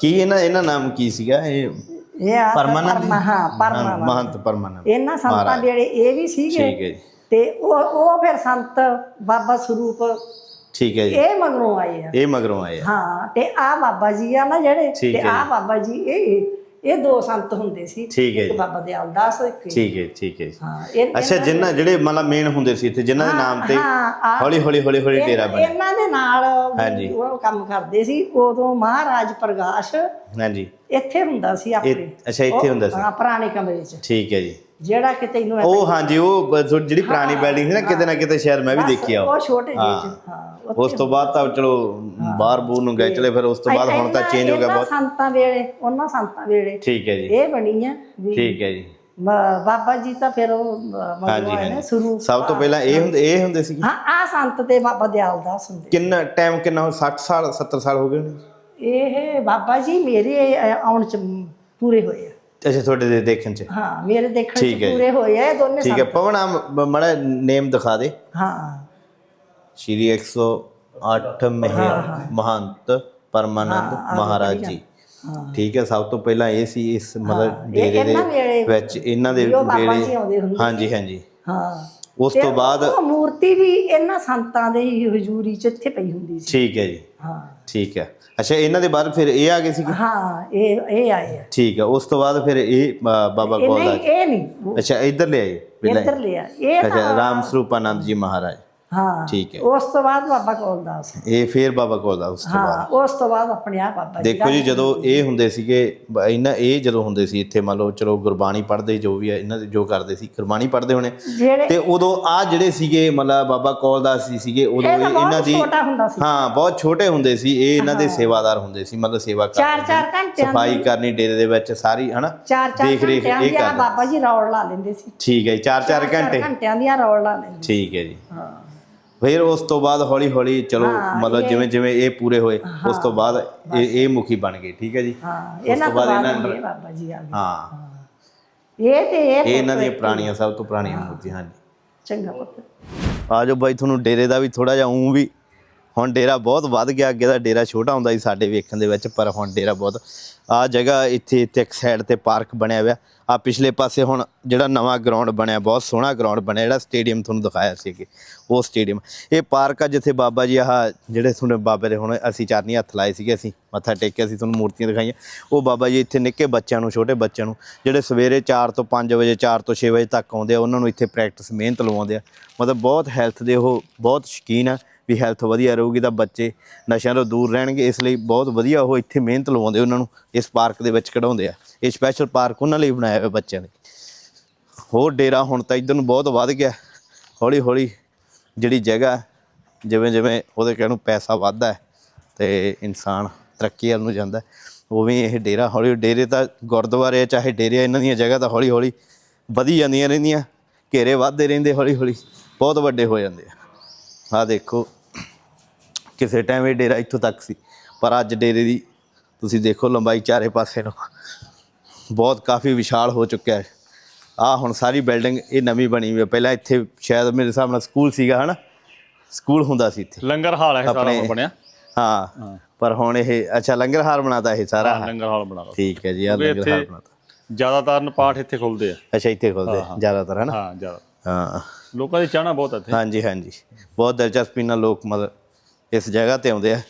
ਕੀ ਇਹਨਾਂ ਇਹਨਾਂ ਨਾਮ ਕੀ ਸੀਗਾ? ਇਹ ਇਹ ਆ ਪਰਮਾਨੰਦ? ਪਰਮਾ ਹਾਂ ਪਰਮਾਨੰਦ। ਮਹੰਤ ਪਰਮਾਨੰਦ। ਇਹਨਾਂ ਸੰਤਾਂ। ਜਿਹੜੇ ਇਹ ਵੀ ਸੀਗੇ ਠੀਕ ਹੈ ਜੀ। ਤੇ ਉਹ ਉਹ ਫਿਰ ਸੰਤ ਬਾਬਾ ਸਰੂਪ ਠੀਕ ਹੈ ਜੀ। ਇਹ ਮਗਰੋਂ ਆਏ ਆ। ਇਹ ਮਗਰੋਂ ਆਏ ਆ। ਹਾਂ ਤੇ ਆ ਬਾਬਾ ਜੀ ਆ ਨਾ ਜਿਹੜੇ ਠੀਕ ਤੇ ਹੈ ਆ ਬਾਬਾ ਜੀ ਇਹ ਇਹ ਦੋ ਸੰਤ ਹੁੰਦੇ ਸੀ ਠੀਕ ਹੈ ਇੱਕ ਜੀ। ਬਾਬਾ ਦਿਆਲ ਦਾਸ ਇੱਕ ਠੀਕ ਹੈ ਠੀਕ ਹੈ। ਹਾਂ ਇਹ ਅੱਛਾ ਜਿੰਨਾ ਜਿਹੜੇ ਮਤਲਬ ਮੇਨ ਹੁੰਦੇ ਸੀ ਇੱਥੇ ਜਿਨ੍ਹਾਂ ਦੇ ਨਾਮ ਤੇ ਹਾਂ, ਆ- ਹੌਲੀ ਹੌਲੀ ਹੌਲੀ ਹੌਲੀ ਇਹ- ਡੇਰਾ ਬਣਿਆ ਇਹਨਾਂ ਦੇ ਨਾਲ ਹਾਂਜੀ। ਉਹ ਕੰਮ ਕਰਦੇ ਸੀ ਉਦੋਂ ਮਹਾਰਾਜ ਪ੍ਰਗਾਸ਼ ਹਾਂਜੀ ਇੱਥੇ ਹੁੰਦਾ ਸੀ ਆਪਣੇ। ਅੱਛਾ, ਇੱਥੇ ਹੁੰਦਾ ਸੀ। ਹਾਂ ਪੁਰਾਣੇ ਕਮਰੇ 'ਚ। ਠੀਕ ਹੈ ਜੀ। ਜਿਹੜਾ ਕਿਤੇ ਇਹਨੂੰ ਉਹ ਹਾਂਜੀ ਉਹ ਜਿਹੜੀ ਪੁਰਾਣੀ ਬਿਲਡਿੰਗ ਸੀ ਨਾ ਕਿਤੇ ਨਾ ਕਿਤੇ ਸ਼ਾਇਦ ਮੈਂ ਵੀ ਦੇਖੀ ਆ ਉਹ। ਛੋਟੇ ਜਿਹੇ ਹਾਂ। ਉਸ ਤੋਂ ਬਾਅਦ ਤਾਂ ਚਲੋ ਬਾਹਰ ਬੂਰ ਨੂੰ ਗਏ ਚਲੇ ਫਿਰ ਉਸ ਤੋਂ ਬਾਅਦ ਹੁਣ ਤਾਂ ਚੇਂਜ ਹੋ ਗਿਆ ਬਹੁਤ। ਸੰਤਾਂ ਵੇਲੇ ਉਹਨਾਂ ਸੰਤਾਂ ਵੇਲੇ ਠੀਕ ਹੈ ਜੀ। ਇਹ ਬਣੀ ਆ ਠੀਕ ਹੈ ਜੀ। ਬਾਬਾ ਜੀ ਤਾਂ ਫਿਰ ਉਹ ਮਗਰੋਂ ਹਾਂਜੀ ਆਏ ਨੇ ਸ਼ੁਰੂ ਸਭ ਤੋਂ ਪਹਿਲਾਂ ਇਹ ਹੁੰਦੇ ਇਹ ਹੁੰਦੇ ਸੀ ਹਾਂ ਆ ਸੰਤ ਤੇ ਬਾਬਾ ਦਿਆਲ ਦਾਸ ਹੁੰਦੇ। ਕਿੰਨਾ ਟਾਈਮ ਕਿੰਨਾ ਹੋ 60 ਸਾਲ 70 ਸਾਲ ਹੋ ਗਏ ਹੋਣੇ? ਇਹ ਬਾਬਾ ਜੀ ਮੇਰੇ ਅ, ਆਉਣ ਚ ਪੂਰੇ ਹੋਏ ਆ। ਅੱਛਾ ਤੁਹਾਡੇ ਦੇ ਦੇਖਣ ਚ? ਹਾਂ ਮੇਰੇ ਦੇਖਣ ਠੀਕ ਚ ਜੀ। ਪੂਰੇ ਹੋਏ ਆ ਇਹ ਦੋਨੇ ਠੀਕ ਹੈ ਸੰਤ। ਪਵਨ ਆ ਮੜਾ ਨੇਮ ਦਿਖਾ ਦੇ। ਹਾਂ। ਸ਼੍ਰੀ 108 ਮਹਿ ਮਹੰਤ ਪਰਮਾਨੰਦ ਮਹਾਰਾਜ ਜੀ। ਠੀਕ ਹੈ ਸਭ ਤੋਂ ਪਹਿਲਾਂ ਇਹ ਸੀ ਇਸ ਮਤਲਬ ਡੇਰੇ ਦੇ ਵੇਲੇ ਵਿੱਚ ਇਹਨਾਂ ਦੇ ਜੋ ਬਾਬਾ ਜੀ ਵੇਲੇ ਆਉਂਦੇ ਹੁੰਦੇ ਹਾਂਜੀ ਹਾਂਜੀ। ਹਾਂ। ਉਸ ਤੋਂ ਬਾਅਦ ਉਹ ਮੂਰਤੀ ਵੀ ਇਹਨਾਂ ਸੰਤਾਂ ਦੇ ਹੀ ਹਜ਼ੂਰੀ ਚ ਇੱਥੇ ਪਈ ਹੁੰਦੀ ਸੀ। ਠੀਕ ਹੈ ਜੀ। ਹਾਂ। ਠੀਕ ਹੈ। ਅੱਛਾ ਇਹਨਾਂ ਦੇ ਬਾਅਦ ਫਿਰ ਇਹ ਆ ਗਏ ਸੀ ਹਾਂ ਇਹ ਇਹ ਆਏ ਆ। ਠੀਕ ਹੈ ਉਸ ਤੋਂ ਬਾਅਦ ਫਿਰ ਇਹ ਅ, ਬਾਬਾ ਇਹ ਗੋਲ ਨਹੀਂ ਇਹ ਨਹੀਂ। ਅੱਛਾ ਇੱਧਰ ਲੈ ਆਏ ਪਹਿਲਾਂ ਇੱਧਰ ਲਿਆ ਇਹ ਅੱਛਾ ਤਾਂ ਰਾਮ ਸਰੂਪਾਨੰਦ ਜੀ ਮਹਾਰਾਜ। ਹਾਂ ਠੀਕ ਹੈ। ਉਸ ਤੋਂ ਬਾਅਦ ਬਾਬਾ ਕੋਲਦਾਸ ਇਹ ਫਿਰ ਬਾਬਾ ਗੋਲ ਦਾ ਉਸ ਤੋਂ ਬਾਅਦ। ਹਾਂ ਉਸ ਤੋਂ ਬਾਅਦ ਆਪਣੇ ਆਪ ਬਾਬਾ ਜੀ ਦੇਖੋ ਜੀ ਜਦੋਂ ਇਹ ਹੁੰਦੇ ਸੀਗੇ ਬ- ਇਹਨਾਂ ਇਹ ਜਦੋਂ ਹੁੰਦੇ ਸੀ ਇੱਥੇ ਮੰਨ ਲਓ ਚਲੋ ਗੁਰਬਾਣੀ ਪੜ੍ਹਦੇ ਜੋ ਵੀ ਹੈ ਇਹਨਾਂ ਦੇ ਜੋ ਕਰਦੇ ਸੀ ਗੁਰਬਾਣੀ ਪੜ੍ਹਦੇ ਹੋਣੇ। ਜਿਹੜੇ ਤੇ ਉਦੋਂ ਆ ਜਿਹੜੇ ਸੀਗੇ ਮਤਲਬ ਬਾਬਾ ਕੌਲਦਾਸ ਜੀ ਸੀਗੇ ਉਦੋਂ ਇਹ ਤਾਂ ਇਹ- ਇਹਨਾਂ ਬਹੁਤ ਦੀ ਛੋਟਾ ਹੁੰਦਾ ਸੀ। ਹਾਂ ਬਹੁਤ ਛੋਟੇ ਹੁੰਦੇ ਸੀ ਇਹ ਇਹਨਾਂ ਦੇ ਸੇਵਾਦਾਰ ਹੁੰਦੇ ਸੀ ਮਤਲਬ ਸੇਵਾ ਚਾਰ ਕਰਦੇ ਚਾਰ ਘੰਟਿਆਂ ਸਫ਼ਾਈ ਕਰਨੀ ਡੇਰੇ ਦੇ ਵਿੱਚ ਸਾਰੀ ਹਨਾ? ਚਾਰ ਚਾਰ ਦੇਖ ਰੇਖ ਘੰਟਿਆਂ ਇਹ ਦੀਆਂ ਕਰਦੇ ਬਾਬਾ ਜੀ ਰੌਲ ਲਾ ਲੈਂਦੇ ਸੀ। ਠੀਕ ਹੈ ਜੀ, ਚਾਰ ਚਾਰ ਘੰਟੇ। ਘੰਟਿਆਂ ਦੀਆਂ ਰੌਲ ਲਾ ਲੈਂਦੇ ਠੀਕ ਹੈ ਜੀ। ਹਾਂ। ਫਿਰ ਉਸ ਤੋਂ ਬਾਅਦ ਹੌਲੀ ਹੌਲੀ ਚਲੋ ਹਾਂ, ਮਤਲਬ ਇਹ- ਜਿਵੇਂ ਜਿਵੇਂ ਇਹ ਪੂਰੇ ਹੋਏ ਉਸ ਤੋਂ ਬਾਅਦ ਇਹ ਇਹ ਮੁਖੀ ਬਣ ਗਏ ਠੀਕ ਹੈ ਜੀ? ਹਾਂ ਇਹਨਾਂ ਤੋਂ ਬਾਅਦ ਇਹ ਬਾਬਾ ਜੀ ਆ ਗਏ। ਹਾਂ। ਇਹ ਤੇ ਇਹ ਇਹ ਇਹਨਾਂ ਦੀਆਂ ਪੁਰਾਣੀਆਂ ਸਭ ਤੋਂ ਪੁਰਾਣੀਆਂ ਮੂਰਤੀਆਂ ਹਾਂਜੀ। ਚੰਗਾ ਪੁੱਤ। ਆ ਜਾਓ ਬਾਈ ਤੁਹਾਨੂੰ ਡੇਰੇ ਦਾ ਵੀ ਥੋੜਾ ਜਿਹਾ ਉਂ ਵੀ ਹੁਣ ਡੇਰਾ ਬਹੁਤ ਵੱਧ ਗਿਆ, ਅੱਗੇ ਦਾ ਡੇਰਾ ਛੋਟਾ ਹੁੰਦਾ ਸੀ ਸਾਡੇ ਵੇਖਣ ਦੇ ਵਿੱਚ, ਪਰ ਹੁਣ ਡੇਰਾ ਬਹੁਤ ਆ ਜਗ੍ਹਾ ਇੱਥੇ ਇੱਥੇ ਇੱਕ ਸਾਈਡ ਤੇ ਪਾਰਕ ਬਣਿਆ ਹੋਇਆ। ਆ ਪਿਛਲੇ ਪਾਸੇ ਹੁਣ ਜਿਹੜਾ ਨਵਾਂ ਗਰਾਊਂਡ ਬਣਿਆ, ਬਹੁਤ ਸੋਹਣਾ ਗਰਾਊਂਡ ਬਣਿਆ, ਜਿਹੜਾ ਸਟੇਡੀਅਮ ਤੁਹਾਨੂੰ ਦਿਖਾਇਆ ਸੀ ਅੱਗੇ, ਉਹ ਸਟੇਡੀਅਮ ਇਹ ਪਾਰਕ ਆ ਜਿੱਥੇ ਬਾਬਾ ਜੀ ਆਹ ਜਿਹੜੇ ਤੁਹਾਨੂੰ ਬਾਬੇ ਦੇ ਹੁਣ ਅਸੀਂ ਚਾਰਨੀ ਹੱਥ ਲਾਏ ਸੀਗੇ, ਅਸੀਂ ਮੱਥਾ ਟੇਕਿਆ ਸੀ, ਤੁਹਾਨੂੰ ਮੂਰਤੀਆਂ ਦਿਖਾਈਆਂ। ਉਹ ਬਾਬਾ ਜੀ ਇੱਥੇ ਨਿੱਕੇ ਬੱਚਿਆਂ ਨੂੰ, ਛੋਟੇ ਬੱਚਿਆਂ ਨੂੰ, ਜਿਹੜੇ ਸਵੇਰੇ 4 ਤੋਂ 5 ਵਜੇ 4 ਤੋਂ 6 ਵਜੇ ਤੱਕ ਆਉਂਦੇ ਆ, ਉਹਨਾਂ ਨੂੰ ਇੱਥੇ ਪ੍ਰੈਕਟਿਸ ਮਿਹਨਤ ਲਵਾਉਂਦੇ ਆ। ਮਤਲਬ ਬਹੁਤ ਹੈਲਥ ਦੇ ਉਹ, ਬਹੁਤ ਸ਼ੌਕੀਨ ਆ। ਵੀ ਹੈਲਥ ਵਧੀਆ ਰਹੂਗੀ ਤਾਂ ਬੱਚੇ ਨਸ਼ਿਆਂ ਤੋਂ ਦੂਰ ਰਹਿਣਗੇ ਇਸ ਲਈ ਬਹੁਤ ਵਧੀਆ ਉਹ ਇੱਥੇ ਮਿਹਨਤ ਲਵਾਉਂਦੇ ਉਹਨਾਂ ਨੂੰ ਇਸ ਪਾਰਕ ਦੇ ਵਿੱਚ ਕਢਾਉਂਦੇ ਆ। ਇਹ ਸਪੈਸ਼ਲ ਪਾਰਕ ਉਹਨਾਂ ਲਈ ਬਣਾਇਆ ਹੋਇਆ ਬੱਚਿਆਂ ਲਈ ਹੋਰ ਡੇਰਾ ਹੁਣ ਤਾਂ ਇਧਰ ਨੂੰ ਬਹੁਤ ਵੱਧ ਗਿਆ। ਹੌਲੀ ਹੌਲੀ ਜਿਹੜੀ ਜਗ੍ਹਾ ਜਿਵੇਂ ਜਿਵੇਂ ਉਹਦੇ ਕਹਿਣ ਨੂੰ ਪੈਸਾ ਵੱਧਦਾ ਹੈ ਤੇ ਇਨਸਾਨ ਤਰੱਕੀ ਵੱਲ ਨੂੰ ਜਾਂਦਾ ਹੈ, ਉਵੇਂ ਇਹ ਡੇਰਾ ਹੌਲੀ ਡੇਰੇ ਤਾਂ ਗੁਰਦੁਆਰੇ ਆ, ਚਾਹੇ ਡੇਰੇ ਇਹਨਾਂ ਦੀਆਂ ਜਗ੍ਹਾ ਤਾਂ ਹੌਲੀ ਹੌਲੀ ਵਧੀ ਜਾਂਦੀਆਂ ਰਹਿੰਦੀਆਂ ਘੇਰੇ ਵੱਧਦੇ ਰਹਿੰਦੇ ਹੌਲੀ ਹੌਲੀ ਬਹੁਤ ਵੱਡੇ ਹੋ ਜਾਂਦੇ ਆ। ਆ ਦੇਖੋ ਕਿਸੇ ਟਾਈਮ ਇਹ ਡੇਰਾ ਇੱਥੋਂ ਤੱਕ ਸੀ। ਪਰ ਅੱਜ ਡੇਰੇ ਦੀ ਤੁਸੀਂ ਦੇਖੋ ਲੰਬਾਈ ਚਾਰੇ ਪਾਸੇ ਨੂੰ। ਬਹੁਤ ਕਾਫੀ ਵਿਸ਼ਾਲ ਹੋ ਚੁੱਕਿਆ ਹੈ। ਆ ਹੁਣ ਸਾਰੀ ਬਿਲਡਿੰਗ ਇਹ ਨਵੀਂ ਬਣੀ ਹੋਈ ਹੈ। ਪਹਿਲਾਂ ਇੱਥੇ ਸ਼ਾਇਦ ਮੇਰੇ ਹਿਸਾਬ ਨਾਲ ਸਕੂਲ ਸੀਗਾ ਹਨਾ? ਸਕੂਲ ਹੁੰਦਾ ਸੀ ਇੱਥੇ। ਲੰਗਰ ਹਾਲ ਹੈ ਸਾਰਾ ਬਣਿਆ। ਹਾਂ। ਪਰ ਹੁਣ ਇਹ ਅੱਛਾ ਲੰਗਰ ਹਾਲ ਬਣਾਤਾ ਇਹ ਸਾਰਾ। ਲੰਗਰ ਹਾਲ ਬਣਾ ਲਓ ਠੀਕ ਹੈ ਜੀ ਆ ਲੰਗਰ ਹਾਲ ਬਣਾਤਾ। ਜ਼ਿਆਦਾਤਰ ਪਾਠ ਇੱਥੇ ਖੁੱਲਦੇ ਆ। ਅੱਛਾ ਇੱਥੇ ਖੋਲਦੇ ਜ਼ਿਆਦਾਤਰ ਹਨਾ? ਹਾਂ ਜ਼ਿਆਦਾ ਹਾਂ। ਲੋਕਾਂ ਦੀ ਚਾਹਨਾ ਬਹੁਤ ਹੈ ਇੱਥੇ। ਹਾਂਜੀ ਹਾਂਜੀ। ਬਹੁਤ ਦਿਲਚਸਪੀ ਨਾਲ ਲੋਕ ਮਤਲਬ ਇਸ ਜਗ੍ਹਾ ਤੇ ਆਉਂਦੇ ਆ।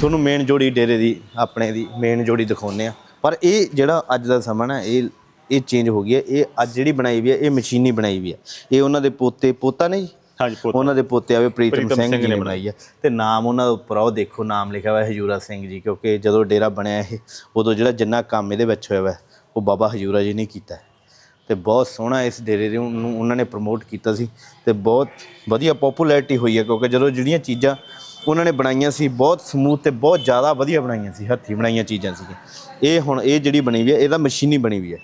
ਤੁਹਾਨੂੰ ਮੇਨ ਜੋੜੀ ਡੇਰੇ ਦੀ ਆਪਣੇ ਦੀ ਮੇਨ ਜੋੜੀ ਦਿਖਾਉਂਦੇ ਆ। ਪਰ ਇਹ ਜਿਹੜਾ ਅੱਜ ਦਾ ਸਮਾਂ ਨਾ ਇਹ ਇਹ ਚੇਂਜ ਹੋ ਗਿਆ ਇਹ ਅੱਜ ਜਿਹੜੀ ਬਣਾਈ ਵੀ ਹੈ ਇਹ ਮਸ਼ੀਨੀ ਬਣਾਈ ਵੀ ਹੈ ਇਹ ਉਹਨਾਂ ਦੇ ਪੋਤੇ ਪੋਤਾ ਨਹੀਂ? ਹਾਂਜੀ ਪੁੱਤ। ਉਹਨਾਂ ਦੇ ਪੋਤੇ ਆਵੇ ਪ੍ਰੀਤਮ ਸਿੰਘ ਜੀ ਨੇ ਬਣਾਈ ਹੈ ਤੇ ਨਾਮ ਉਹਨਾਂ ਦੇ ਉੱਪਰ ਆ ਉਹ ਦੇਖੋ ਨਾਮ ਲਿਖਿਆ ਹੋਇਆ ਹੈ ਹਜੂਰਾ ਸਿੰਘ ਜੀ ਕਿਉਂਕਿ ਜਦੋਂ ਡੇਰਾ ਬਣਿਆ ਇਹ ਉਦੋਂ ਜਿਹੜਾ ਜਿੰਨਾ ਕੰਮ ਇਹਦੇ ਵਿੱਚ ਹੋਇਆ ਵਾ ਉਹ ਬਾਬਾ ਹਜੂਰਾ ਜੀ ਨੇ ਕੀਤਾ। ਹੈ। ਤੇ ਬਹੁਤ ਸੋਹਣਾ ਇਸ ਡੇਰੇ ਦੇ ਨੂੰ ਉਹਨਾਂ ਨੇ ਪ੍ਰਮੋਟ ਕੀਤਾ ਸੀ ਤੇ ਬਹੁਤ ਵਧੀਆ ਪਪੂਲੈਰਿਟੀ ਹੋਈ ਹੈ, ਕਿਉਂਕਿ ਜਦੋਂ ਜਿਹੜੀਆਂ ਚੀਜ਼ਾਂ ਉਹਨਾਂ ਨੇ ਬਣਾਈਆਂ ਸੀ, ਬਹੁਤ ਸਮੂਥ ਤੇ ਬਹੁਤ ਜ਼ਿਆਦਾ ਵਧੀਆ ਬਣਾਈਆਂ ਸੀ, ਹੱਥੀ ਬਣਾਈਆਂ ਚੀਜ਼ਾਂ ਸੀਗੀਆਂ ਇਹ ਹੁਣ ਇਹ ਜਿਹੜੀ ਬਣੀ ਵੀ ਹੈ ਇਹਦਾ ਮਸ਼ੀਨੀ ਬਣੀ ਵੀ ਹੈ।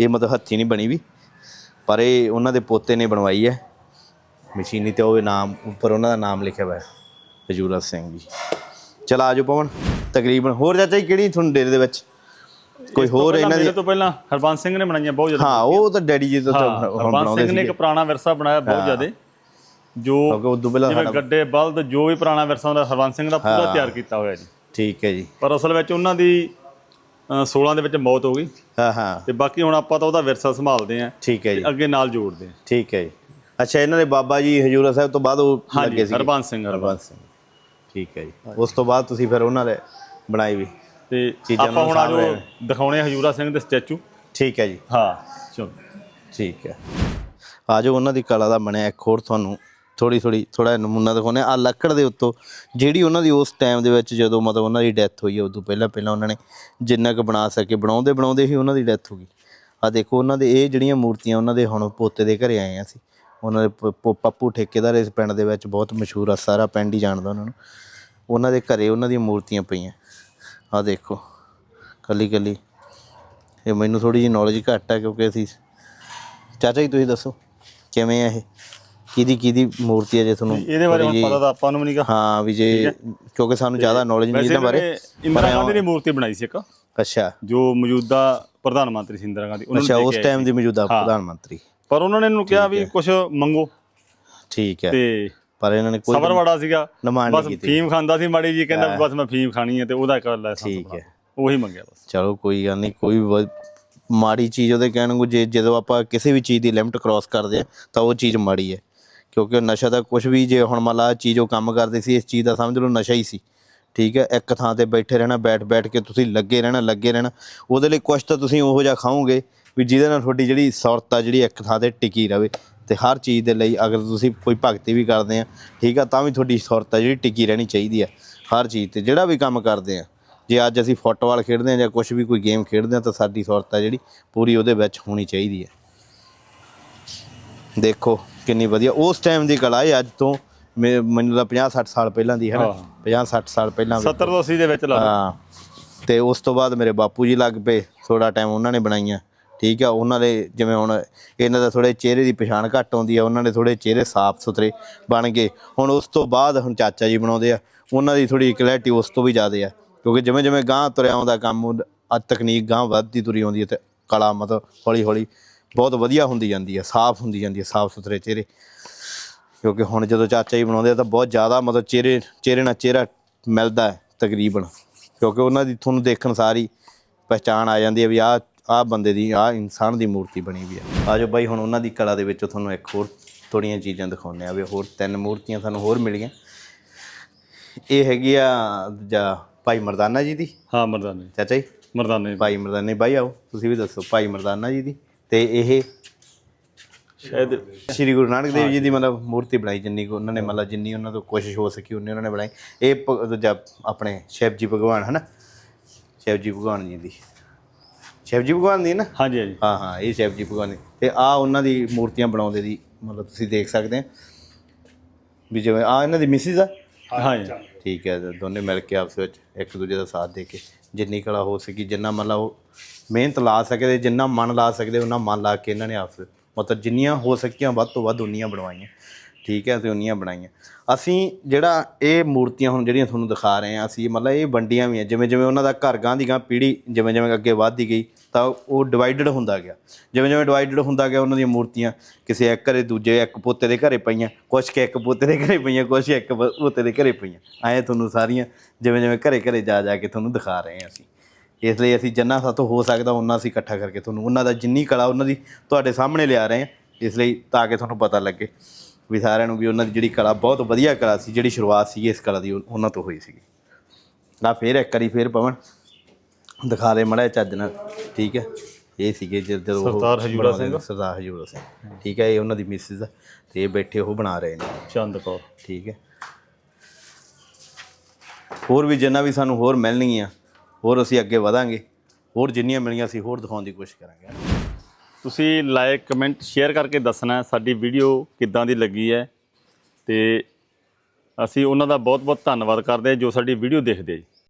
ਇਹ ਮਤਲਬ ਹੱਥੀ ਨਹੀਂ ਬਣੀ ਵੀ, ਪਰ ਇਹ ਉਹਨਾਂ ਦੇ ਪੋਤੇ ਨੇ ਬਣਵਾਈ ਹੈ। ਮਸ਼ੀਨੀ ਤੇ ਉਹ ਨਾਮ, ਉੱਪਰ ਉਹਨਾਂ ਦਾ ਨਾਮ ਲਿਖਿਆ ਹੋਇਆ ਹੈ ਹਜੂਰਾ ਸਿੰਘ ਜੀ। ਚਲ ਆਜੋ ਪਵਨ, ਤਕਰੀਬਨ ਹੋਰ ਚਾਚਾ ਜੀ ਕਿਹੜੀ ਤੁਹਾਨੂੰ ਡੇਰੇ ਦੇ ਵਿੱਚ ਕੋਈ ਹੋਰ ਇਹਨਾਂ ਦੀ ਮੇਰੇ ਤੋਂ ਪਹਿਲਾਂ ਹਰਬੰਸ ਸਿੰਘ ਨੇ ਬਣਾਈਆਂ ਬਹੁਤ ਜ਼ਿਆਦਾ ਹਾਂ ਉਹ ਤਾਂ ਡੈਡੀ ਜੀ ਤੋਂ ਹਰਬੰਸ ਸਿੰਘ ਨੇ ਇੱਕ ਪੁਰਾਣਾ ਵਿਰਸਾ ਬਣਾਇਆ ਬਹੁਤ ਜ਼ਿਆਦਾ ਜੋ ਜਿਵੇਂ ਗੱਡੇ ਬਲਦ ਜੋ ਵੀ ਪੁਰਾਣਾ ਵਿਰਸਾ ਹੁੰਦਾ ਹਰਵੰਸ ਸਿੰਘ ਦਾ ਪੂਰਾ ਤਿਆਰ ਕੀਤਾ ਹੋਇਆ ਜੀ। ਠੀਕ ਹੈ ਜੀ। ਪਰ ਅਸਲ ਵਿੱਚ ਉਹਨਾਂ ਦੀ ਅ, 16 ਦੇ ਵਿੱਚ ਮੌਤ ਹੋ ਗਈ। ਹਾਂ ਹਾਂ। ਤੇ ਬਾਕੀ ਹੁਣ ਆਪਾਂ ਤਾਂ ਉਹਦਾ ਵਿਰਸਾ ਸੰਭਾਲਦੇ ਆਂ ਠੀਕ ਹੈ ਜੀ। ਅੱਗੇ ਨਾਲ ਜੋੜਦੇ ਆਂ ਠੀਕ ਹੈ ਜੀ। ਅੱਛਾ ਇਹਨਾਂ ਦੇ ਬਾਬਾ ਜੀ ਹਜੂਰਾ ਸਾਹਿਬ ਤੋਂ ਬਾਅਦ ਉਹ ਲੱਗੇ ਸੀ ਹਰਬੰਸ ਸਿੰਘ ਹਰਬੰਸ ਹਰਬੰਸ ਸਿੰਘ। ਠੀਕ ਹੈ ਜੀ। ਉਸ ਤੋਂ ਬਾਅਦ ਤੁਸੀਂ ਫਿਰ ਉਹਨਾਂ ਦੇ ਬਣਾਈ ਵੀ। ਤੇ ਚੀਜ਼ਾਂ ਆਪਾਂ ਹੁਣ ਆਜੋ ਦਿਖਾਉਣੇ ਆ ਹਜੂਰਾ ਸਿੰਘ ਦੇ ਸਟੈਚੂ। ਠੀਕ ਹੈ ਜੀ। ਹਾਂ ਚਲੋ। ਠੀਕ ਹੈ। ਆਜੋ ਉਹਨਾਂ ਦੀ ਕਲਾ ਦਾ ਬਣਿਆ ਇੱਕ ਹੋਰ ਤੁਹਾਨੂੰ ਥੋੜੀ ਥੋੜੀ ਥੋੜਾ ਨਮੂਨਾ ਦਿਖਾਉਂਦੇ ਆ ਲੱਕੜ ਦੇ ਉੱਤੋਂ ਜਿਹੜੀ ਉਹਨਾਂ ਦੀ ਉਸ ਟਾਈਮ ਦੇ ਵਿੱਚ ਜਦੋਂ ਮਤਲਬ ਉਹਨਾਂ ਦੀ ਡੈਥ ਹੋਈ ਹੈ ਉਦੋਂ ਪਹਿਲਾਂ ਪਹਿਲਾਂ ਉਹਨਾਂ ਨੇ ਜਿੰਨਾ ਕੁ ਬਣਾ ਸਕੇ ਬਣਾਉਂਦੇ ਬਣਾਉਂਦੇ ਹੀ ਉਹਨਾਂ ਦੀ ਡੈਥ ਹੋ ਗਈ। ਆ ਦੇਖੋ ਉਹਨਾਂ ਦੇ ਇਹ ਜਿਹੜੀਆਂ ਮੂਰਤੀਆਂ ਉਹਨਾਂ ਦੇ ਹੁਣ ਪੋਤੇ ਦੇ ਘਰੇ ਆਏ ਆ ਅਸੀਂ। ਉਹਨਾਂ ਦੇ ਪੱਪੂ ਠੇਕੇਦਾਰ ਇਸ ਪਿੰਡ ਦੇ ਵਿੱਚ ਬਹੁਤ ਮਸ਼ਹੂਰ ਆ ਸਾਰਾ ਪਿੰਡ ਹੀ ਜਾਣਦਾ ਉਹਨਾਂ ਨੂੰ। ਉਹਨਾਂ ਦੇ ਘਰੇ ਉਹਨਾਂ ਦੀਆਂ ਮੂਰਤੀਆਂ ਪਈਆਂ। ਆ ਦੇਖੋ ਕੱਲੀ ਕੱਲੀ। ਇਹ ਮੈਨੂੰ ਥੋੜੀ ਜਿਹੀ ਨੌਲੇਜ ਘੱਟ ਹੈ ਕਿਉਂਕਿ ਅਸੀਂ ਚਾਚਾ ਜੀ ਤੁਸੀਂ ਦੱਸੋ ਕਿਵੇਂ ਆ ਇਹ? ਕਿਹਦੀ ਕਿਹਦੀ ਮੂਰਤੀ ਹੈ ਜੇ ਤੁਹਾਨੂੰ ਇਹਦੇ ਬਾਰੇ ਹੁਣ ਪਤਾ ਤਾਂ ਆਪਾਂ ਨੂੰ ਵੀ ਨਹੀਂਗਾ ਹਾਂ ਵੀ ਜੇ ਕਿਉਂਕਿ ਸਾਨੂੰ ਜ਼ਿਆਦਾ ਨੌਲੇਜ ਨਹੀਂ ਇਹਨਾਂ ਬਾਰੇ ਇੰਦਰਾ ਗਾਂਧੀ ਦੀ ਮੂਰਤੀ ਬਣਾਈ ਸੀ ਇੱਕ। ਅੱਛਾ। ਜੋ ਮੌਜੂਦਾ ਪ੍ਰਧਾਨ ਮੰਤਰੀ ਸੀ ਇੰਦਰਾ ਗਾਂਧੀ ਉਹਨਾਂ ਅੱਛਾ ਨੂੰ ਉਸ ਟਾਈਮ ਦੀ ਮੌਜੂਦਾ। ਪ੍ਰਧਾਨ ਮੰਤਰੀ। ਪਰ ਉਹਨਾਂ ਨੇ ਇਹਨੂੰ ਕਿਹਾ ਵੀ ਕੁਝ ਮੰਗੋ। ਠੀਕ ਹੈ। ਤੇ ਪਰ ਇਹਨਾਂ ਨੇ ਕੋਈ ਸਬਰ ਬੜਾ ਸੀਗਾ। ਡਿਮਾਂਡ ਬਸ ਨਹੀਂ ਕੀਤੀ। ਫੀਮ ਖਾਂਦਾ ਸੀ ਮਾੜੀ ਜੀ ਕਹਿੰਦਾ ਵੀ ਬਸ ਮੈਂ ਫੀਮ ਖਾਣੀ ਹੈ ਤੇ ਉਹਦਾ ਇੱਕ ਲਾਇਸੈਂਸ ਠੀਕ ਹੈ। ਉਹੀ ਮੰਗਿਆ ਬਸ। ਚਲੋ ਕੋਈ ਗੱਲ ਨਹੀਂ ਕੋਈ ਵ- ਮਾੜੀ ਚੀਜ਼ ਉਹਦੇ ਕਹਿਣ ਨੂੰ ਜੇ ਜਦੋਂ ਆਪਾਂ ਕਿਸੇ ਵੀ ਚੀਜ਼ ਦੀ ਲਿਮਟ ਕ੍ਰਾਸ ਕਰਦੇ ਆ ਤਾਂ ਉਹ ਚੀਜ਼ ਮਾੜੀ ਹੈ। ਕਿਉਂਕਿ ਉਹ ਨਸ਼ਾ ਤਾਂ ਕੁਝ ਵੀ ਜੇ ਹੁਣ ਮੰਨ ਲਾ ਆਹ ਚੀਜ਼ ਉਹ ਕੰਮ ਕਰਦੇ ਸੀ ਇਸ ਚੀਜ਼ ਦਾ ਸਮਝ ਲਓ ਨਸ਼ਾ ਹੀ ਸੀ। ਠੀਕ ਹੈ ਇੱਕ ਥਾਂ ਤੇ ਬੈਠੇ ਰਹਿਣਾ ਬੈਠ ਬੈਠ ਕੇ ਤੁਸੀਂ ਲੱਗੇ ਰਹਿਣਾ ਲੱਗੇ ਰਹਿਣਾ ਉਹਦੇ ਲਈ ਕੁਝ ਤਾਂ ਤੁਸੀਂ ਉਹੋ ਜਿਹਾ ਖਾਓਗੇ ਵੀ ਜਿਹਦੇ ਨਾਲ ਤੁਹਾਡੀ ਜਿਹੜੀ ਸੁਰਤ ਆ ਜਿਹੜੀ ਇੱਕ ਥਾਂ ਤੇ ਟਿਕੀ ਰਵੇ। ਤੇ ਹਰ ਚੀਜ਼ ਦੇ ਲਈ ਅਗਰ ਤੁਸੀਂ ਕੋਈ ਭਗਤੀ ਵੀ ਕਰਦੇ ਆ ਠੀਕ ਆ ਤਾਂ ਵੀ ਤੁਹਾਡੀ ਸੁਰਤ ਆ ਜਿਹੜੀ ਟਿਕੀ ਰਹਿਣੀ ਚਾਹੀਦੀ ਆ ਹਰ ਚੀਜ਼ ਤੇ ਜਿਹੜਾ ਵੀ ਕੰਮ ਕਰਦੇ ਆ ਜੇ ਅੱਜ ਅਸੀਂ ਫੁੱਟਬਾਲ ਖੇਡਦੇ ਆ ਜਾਂ ਕੁਝ ਵੀ ਕੋਈ ਗੇਮ ਖੇਡਦੇ ਆ ਤਾਂ ਸਾਡੀ ਸੁਰਤ ਆ ਜਿਹੜੀ ਪੂਰੀ ਉਹਦੇ ਵਿੱਚ ਹੋਣੀ ਚਾਹੀਦੀ ਹੈ ਦੇਖੋ ਕਿੰਨੀ ਵਧੀਆ ਉਸ ਟਾਈਮ ਦੀ ਕਲਾ ਹੈ ਅੱਜ ਤੋਂ ਮੈਨੂੰ ਤਾਂ 50 60 ਸਾਲ ਪਹਿਲਾਂ ਦੀ ਹੈ ਨਾ ਹਾਂ। 50 60 ਸਾਲ ਪਹਿਲਾਂ ਦੀ। 70 ਤੋਂ 80 ਦੇ ਵਿੱਚ ਲਾ ਹਾਂ ਤੇ ਉਸ ਤੋਂ ਬਾਅਦ ਮੇਰੇ ਬਾਪੂ ਜੀ ਲੱਗ ਪਏ ਥੋੜਾ ਟਾਈਮ ਉਹਨਾਂ ਨੇ ਬਣਾਈਆਂ ਠੀਕ ਆ, ਉਹਨਾਂ ਦੇ ਜਿਵੇਂ ਹੁਣ ਇਹਨਾਂ ਦਾ ਥੋੜੇ ਚਿਹਰੇ ਦੀ ਪਛਾਣ ਘੱਟ ਆਉਂਦੀ ਆ, ਉਹਨਾਂ ਦੇ ਥੋੜੇ ਚਿਹਰੇ ਸਾਫ਼ ਸੁਥਰੇ ਬਣ ਗਏ। ਹੁਣ ਉਸ ਤੋਂ ਬਾਅਦ ਹੁਣ ਚਾਚਾ ਜੀ ਬਣਾਉਂਦੇ ਆ, ਉਹਨਾਂ ਦੀ ਥੋੜੀ ਕਲੈਰਿਟੀ ਉਸ ਤੋਂ ਵੀ ਜ਼ਿਆਦਾ ਆ, ਕਿਉਂਕਿ ਜਿਵੇਂ ਜਿਵੇਂ ਗਾਂ ਤੁਰਿਆ ਆਉਂਦਾ ਕੰਮ ਆ ਤਕਨੀਕ ਗਾਂ ਵੱਧਦੀ ਤੁਰੀ ਆਉਂਦੀ ਹੈ ਤੇ ਕਲਾ ਮਤਲਬ ਹੌਲੀ ਹੌਲੀ ਬਹੁਤ ਵਧੀਆ ਹੁੰਦੀ ਜਾਂਦੀ ਹੈ ਸਾਫ਼ ਹੁੰਦੀ ਜਾਂਦੀ ਹੈ ਸਾਫ਼ ਸੁਥਰੇ ਚਿਹਰੇ। ਕਿਉਂਕਿ ਹੁਣ ਜਦੋਂ ਚਾਚਾ ਜੀ ਬਣਾਉਂਦੇ ਆ ਤਾਂ ਬਹੁਤ ਜ਼ਿਆਦਾ ਮਤਲਬ ਚਿਹਰੇ ਚਿਹਰੇ ਨਾਲ ਚਿਹਰਾ ਮਿਲਦਾ ਹੈ ਤਕਰੀਬਨ, ਕਿਉਂਕਿ ਉਹਨਾਂ ਦੀ ਤੁਹਾਨੂੰ ਦੇਖਣ ਸਾਰੀ ਪਛਾਣ ਆ ਜਾਂਦੀ ਹੈ ਵੀ ਆਹ ਆਹ ਬੰਦੇ ਦੀ ਆਹ ਇਨਸਾਨ ਦੀ ਮੂਰਤੀ ਬਣੀ ਵੀ ਹੈ ਆਜੋ ਬਾਈ ਹੁਣ ਉਹਨਾਂ ਦੀ ਕਲਾ ਦੇ ਵਿੱਚੋਂ ਤੁਹਾਨੂੰ ਇੱਕ ਹੋਰ ਥੋੜੀਆਂ ਚੀਜ਼ਾਂ ਦਿਖਾਉਂਦੇ ਆ ਵੀ ਹੋਰ ਤਿੰਨ ਮੂਰਤੀਆਂ ਸਾਨੂੰ ਹੋਰ ਮਿਲੀਆਂ। ਇਹ ਹੈਗੀ ਆ ਦੂਜਾ ਭਾਈ ਮਰਦਾਨਾ ਜੀ ਦੀ। ਹਾਂ ਮਰਦਾਨੇ ਚਾਚਾ ਜੀ। ਮਰਦਾਨੇ ਭਾਈ ਮਰਦਾਨੇ ਬਾਈ ਆਓ ਤੁਸੀਂ ਵੀ ਦੱਸੋ ਭਾਈ ਮਰਦਾਨਾ ਜੀ ਦੀ। ਤੇ ਇਹ ਸ਼ਾਇਦ ਸ਼੍ਰੀ ਗੁਰੂ ਨਾਨਕ ਦੇਵ ਜੀ ਦੀ ਮਤਲਬ ਮੂਰਤੀ ਬਣਾਈ ਜਿੰਨੀ ਕੁ ਉਹਨਾਂ ਨੇ ਮਤਲਬ ਜਿੰਨੀ ਉਹਨਾਂ ਤੋਂ ਕੋਸ਼ਿਸ਼ ਹੋ ਸਕੀ ਉਨੀ ਉਹਨਾਂ ਨੇ ਬਣਾਈ। ਇਹ ਦੂਜਾ ਆਪਣੇ ਸ਼ਿਵ ਜੀ ਭਗਵਾਨ ਹਨਾ? ਸ਼ਿਵ ਜੀ ਭਗਵਾਨ ਜੀ ਦੀ। ਸ਼ਿਵ ਜੀ ਭਗਵਾਨ ਦੀ ਨਾ? ਹਾਂਜੀ ਹਾਂਜੀ। ਹਾਂ ਹਾਂ ਇਹ ਸ਼ਿਵ ਜੀ ਭਗਵਾਨ ਦੀ। ਤੇ ਆ ਉਹਨਾਂ ਦੀ ਮੂਰਤੀਆਂ ਬਣਾਉਂਦੇ ਦੀ ਮਤਲਬ ਤੁਸੀਂ ਦੇਖ ਸਕਦੇ ਆ ਵੀ ਜਿਵੇਂ ਆ ਇਹਨਾਂ ਦੀ ਮਿਸਿਸ ਆ? ਹਾਂਜੀ। ਠੀਕ ਹੈ ਦੋਨੇ ਮਿਲ ਕੇ ਆਪਸ ਵਿੱਚ ਇੱਕ ਦੂਜੇ ਦਾ ਸਾਥ ਦੇ ਕੇ ਜਿੰਨੀ ਕਲਾ ਹੋ ਸਕੀ ਜਿੰਨਾ ਮਤਲਬ ਉਹ ਮਿਹਨਤ ਲਾ ਸਕਦੇ ਜਿੰਨਾ ਮਨ ਲਾ ਸਕਦੇ ਉਹਨਾਂ ਮਨ ਲਾ ਕੇ ਇਹਨਾਂ ਨੇ ਆਪਸ ਮਤਲਬ ਜਿੰਨੀਆਂ ਹੋ ਸਕੀਆਂ ਵੱਧ ਤੋਂ ਵੱਧ ਉਨੀਆਂ ਬਣਵਾਈਆਂ। ਠੀਕ ਹੈ, ਅਸੀਂ ਉਨੀਆਂ ਬਣਾਈਆਂ। ਅਸੀਂ ਜਿਹੜਾ ਇਹ ਮੂਰਤੀਆਂ ਹੁਣ ਜਿਹੜੀਆਂ ਤੁਹਾਨੂੰ ਦਿਖਾ ਰਹੇ ਹਾਂ, ਅਸੀਂ ਮਤਲਬ ਇਹ ਵੰਡੀਆਂ ਵੀ ਆ। ਜਿਵੇਂ ਜਿਵੇਂ ਉਹਨਾਂ ਦਾ ਘਰ ਗਾਂ ਦੀ ਗਾਂ ਪੀੜ੍ਹੀ ਜਿਵੇਂ ਜਿਵੇਂ ਅੱਗੇ ਵੱਧਦੀ ਗਈ, ਤਾਂ ਉਹ ਡਿਵਾਈਡਡ ਹੁੰਦਾ ਗਿਆ। ਜਿਵੇਂ ਜਿਵੇਂ ਡਿਵਾਈਡਡ ਹੁੰਦਾ ਗਿਆ ਉਹਨਾਂ ਦੀਆਂ ਮੂਰਤੀਆਂ, ਕਿਸੇ ਇੱਕ ਘਰੇ ਦੂਜੇ ਇੱਕ ਪੋਤੇ ਦੇ ਘਰੇ ਪਈਆਂ, ਕੁਛ ਕਿ ਇੱਕ ਪੋਤੇ ਦੇ ਘਰੇ ਪਈਆਂ, ਕੁਛ ਇੱਕ ਪੋਤੇ ਦੇ ਘਰੇ ਪਈਆਂ। ਐਂ ਤੁਹਾਨੂੰ ਸਾਰੀਆਂ ਜਿਵੇਂ ਜਿਵੇਂ ਘਰੇ ਘਰੇ ਜਾ ਜਾ ਕੇ ਤੁਹਾਨੂੰ ਦਿਖਾ ਰਹੇ ਹਾਂ ਅਸੀਂ। ਇਸ ਲਈ ਅਸੀਂ ਜਿੰਨਾ ਸਾਤੋਂ ਹੋ ਸਕਦਾ ਉਹਨਾਂ ਅਸੀਂ ਇਕੱਠਾ ਕਰਕੇ ਤੁਹਾਨੂੰ ਉਹਨਾਂ ਦਾ ਜਿੰਨੀ ਕਲਾ ਉਹਨਾਂ ਦੀ ਤੁਹਾਡੇ ਸਾਹਮਣੇ ਲਿਆ ਰਹੇ ਹਾਂ। ਇਸ ਲਈ ਤਾਂ ਕਿ ਤੁਹਾਨੂੰ ਪਤਾ ਲੱਗੇ। ਵੀ ਸਾਰਿਆਂ ਨੂੰ ਵੀ ਉਹਨਾਂ ਦੀ ਜਿਹੜੀ ਕਲਾ ਬਹੁਤ ਵਧੀਆ ਕਲਾ ਸੀ ਜਿਹੜੀ ਸ਼ੁਰੂਆਤ ਸੀ ਇਸ ਕਲਾ ਦੀ ਉਹ- ਉਹਨਾਂ ਤੋਂ ਹੋਈ ਸੀਗੀ। ਨਾ ਫੇਰ ਇੱਕ ਵਾਰੀ ਫੇਰ ਪਵਨ ਦਿਖਾ ਦੇ ਮੜਾ ਚੱਜ ਨਾਲ ਠੀਕ ਹੈ? ਇਹ ਸੀਗੇ ਜਦ- ਸਰਦਾਰ ਹਜ਼ੂਰਾ ਸਿੰਘ। ਸਰਦਾਰ ਹਜੂਰਾ ਸਿੰਘ। ਠੀਕ ਹੈ ਇਹ ਉਹਨਾਂ ਦੀ ਮਿਸਿਸ ਤੇ ਇਹ ਬੈਠੇ ਉਹ ਬਣਾ ਰਹੇ ਨੇ। ਚੰਦ ਕੌਰ। ਠੀਕ ਹੈ? ਹੋਰ ਵੀ ਜਿੰਨਾ ਵੀ ਸਾਨੂੰ ਹੋਰ ਮਿਲਣਗੀਆਂ ਹੋਰ ਅਸੀਂ ਅੱਗੇ ਵਧਾਂਗੇ ਹੋਰ ਜਿੰਨੀਆਂ ਮਿਲੀਆਂ ਅਸੀਂ ਹੋਰ ਦਿਖਾਉਣ ਦੀ ਕੋਸ਼ਿਸ਼ ਕਰਾਂਗੇ। ਤੁਸੀਂ ਲਾਈਕ ਕਮੈਂਟ, ਸ਼ੇਅਰ ਕਰਕੇ ਦੱਸਣਾ ਸਾਡੀ ਵੀਡੀਓ ਕਿੱਦਾਂ ਦੀ ਲੱਗੀ ਹੈ। ਤੇ ਅਸੀਂ ਉਹਨਾਂ ਦਾ ਬਹੁਤ ਬਹੁਤ ਧੰਨਵਾਦ ਕਰਦੇ ਹਾਂ ਜੋ ਸਾਡੀ ਵੀਡੀਓ ਦੇਖਦੇ ਆ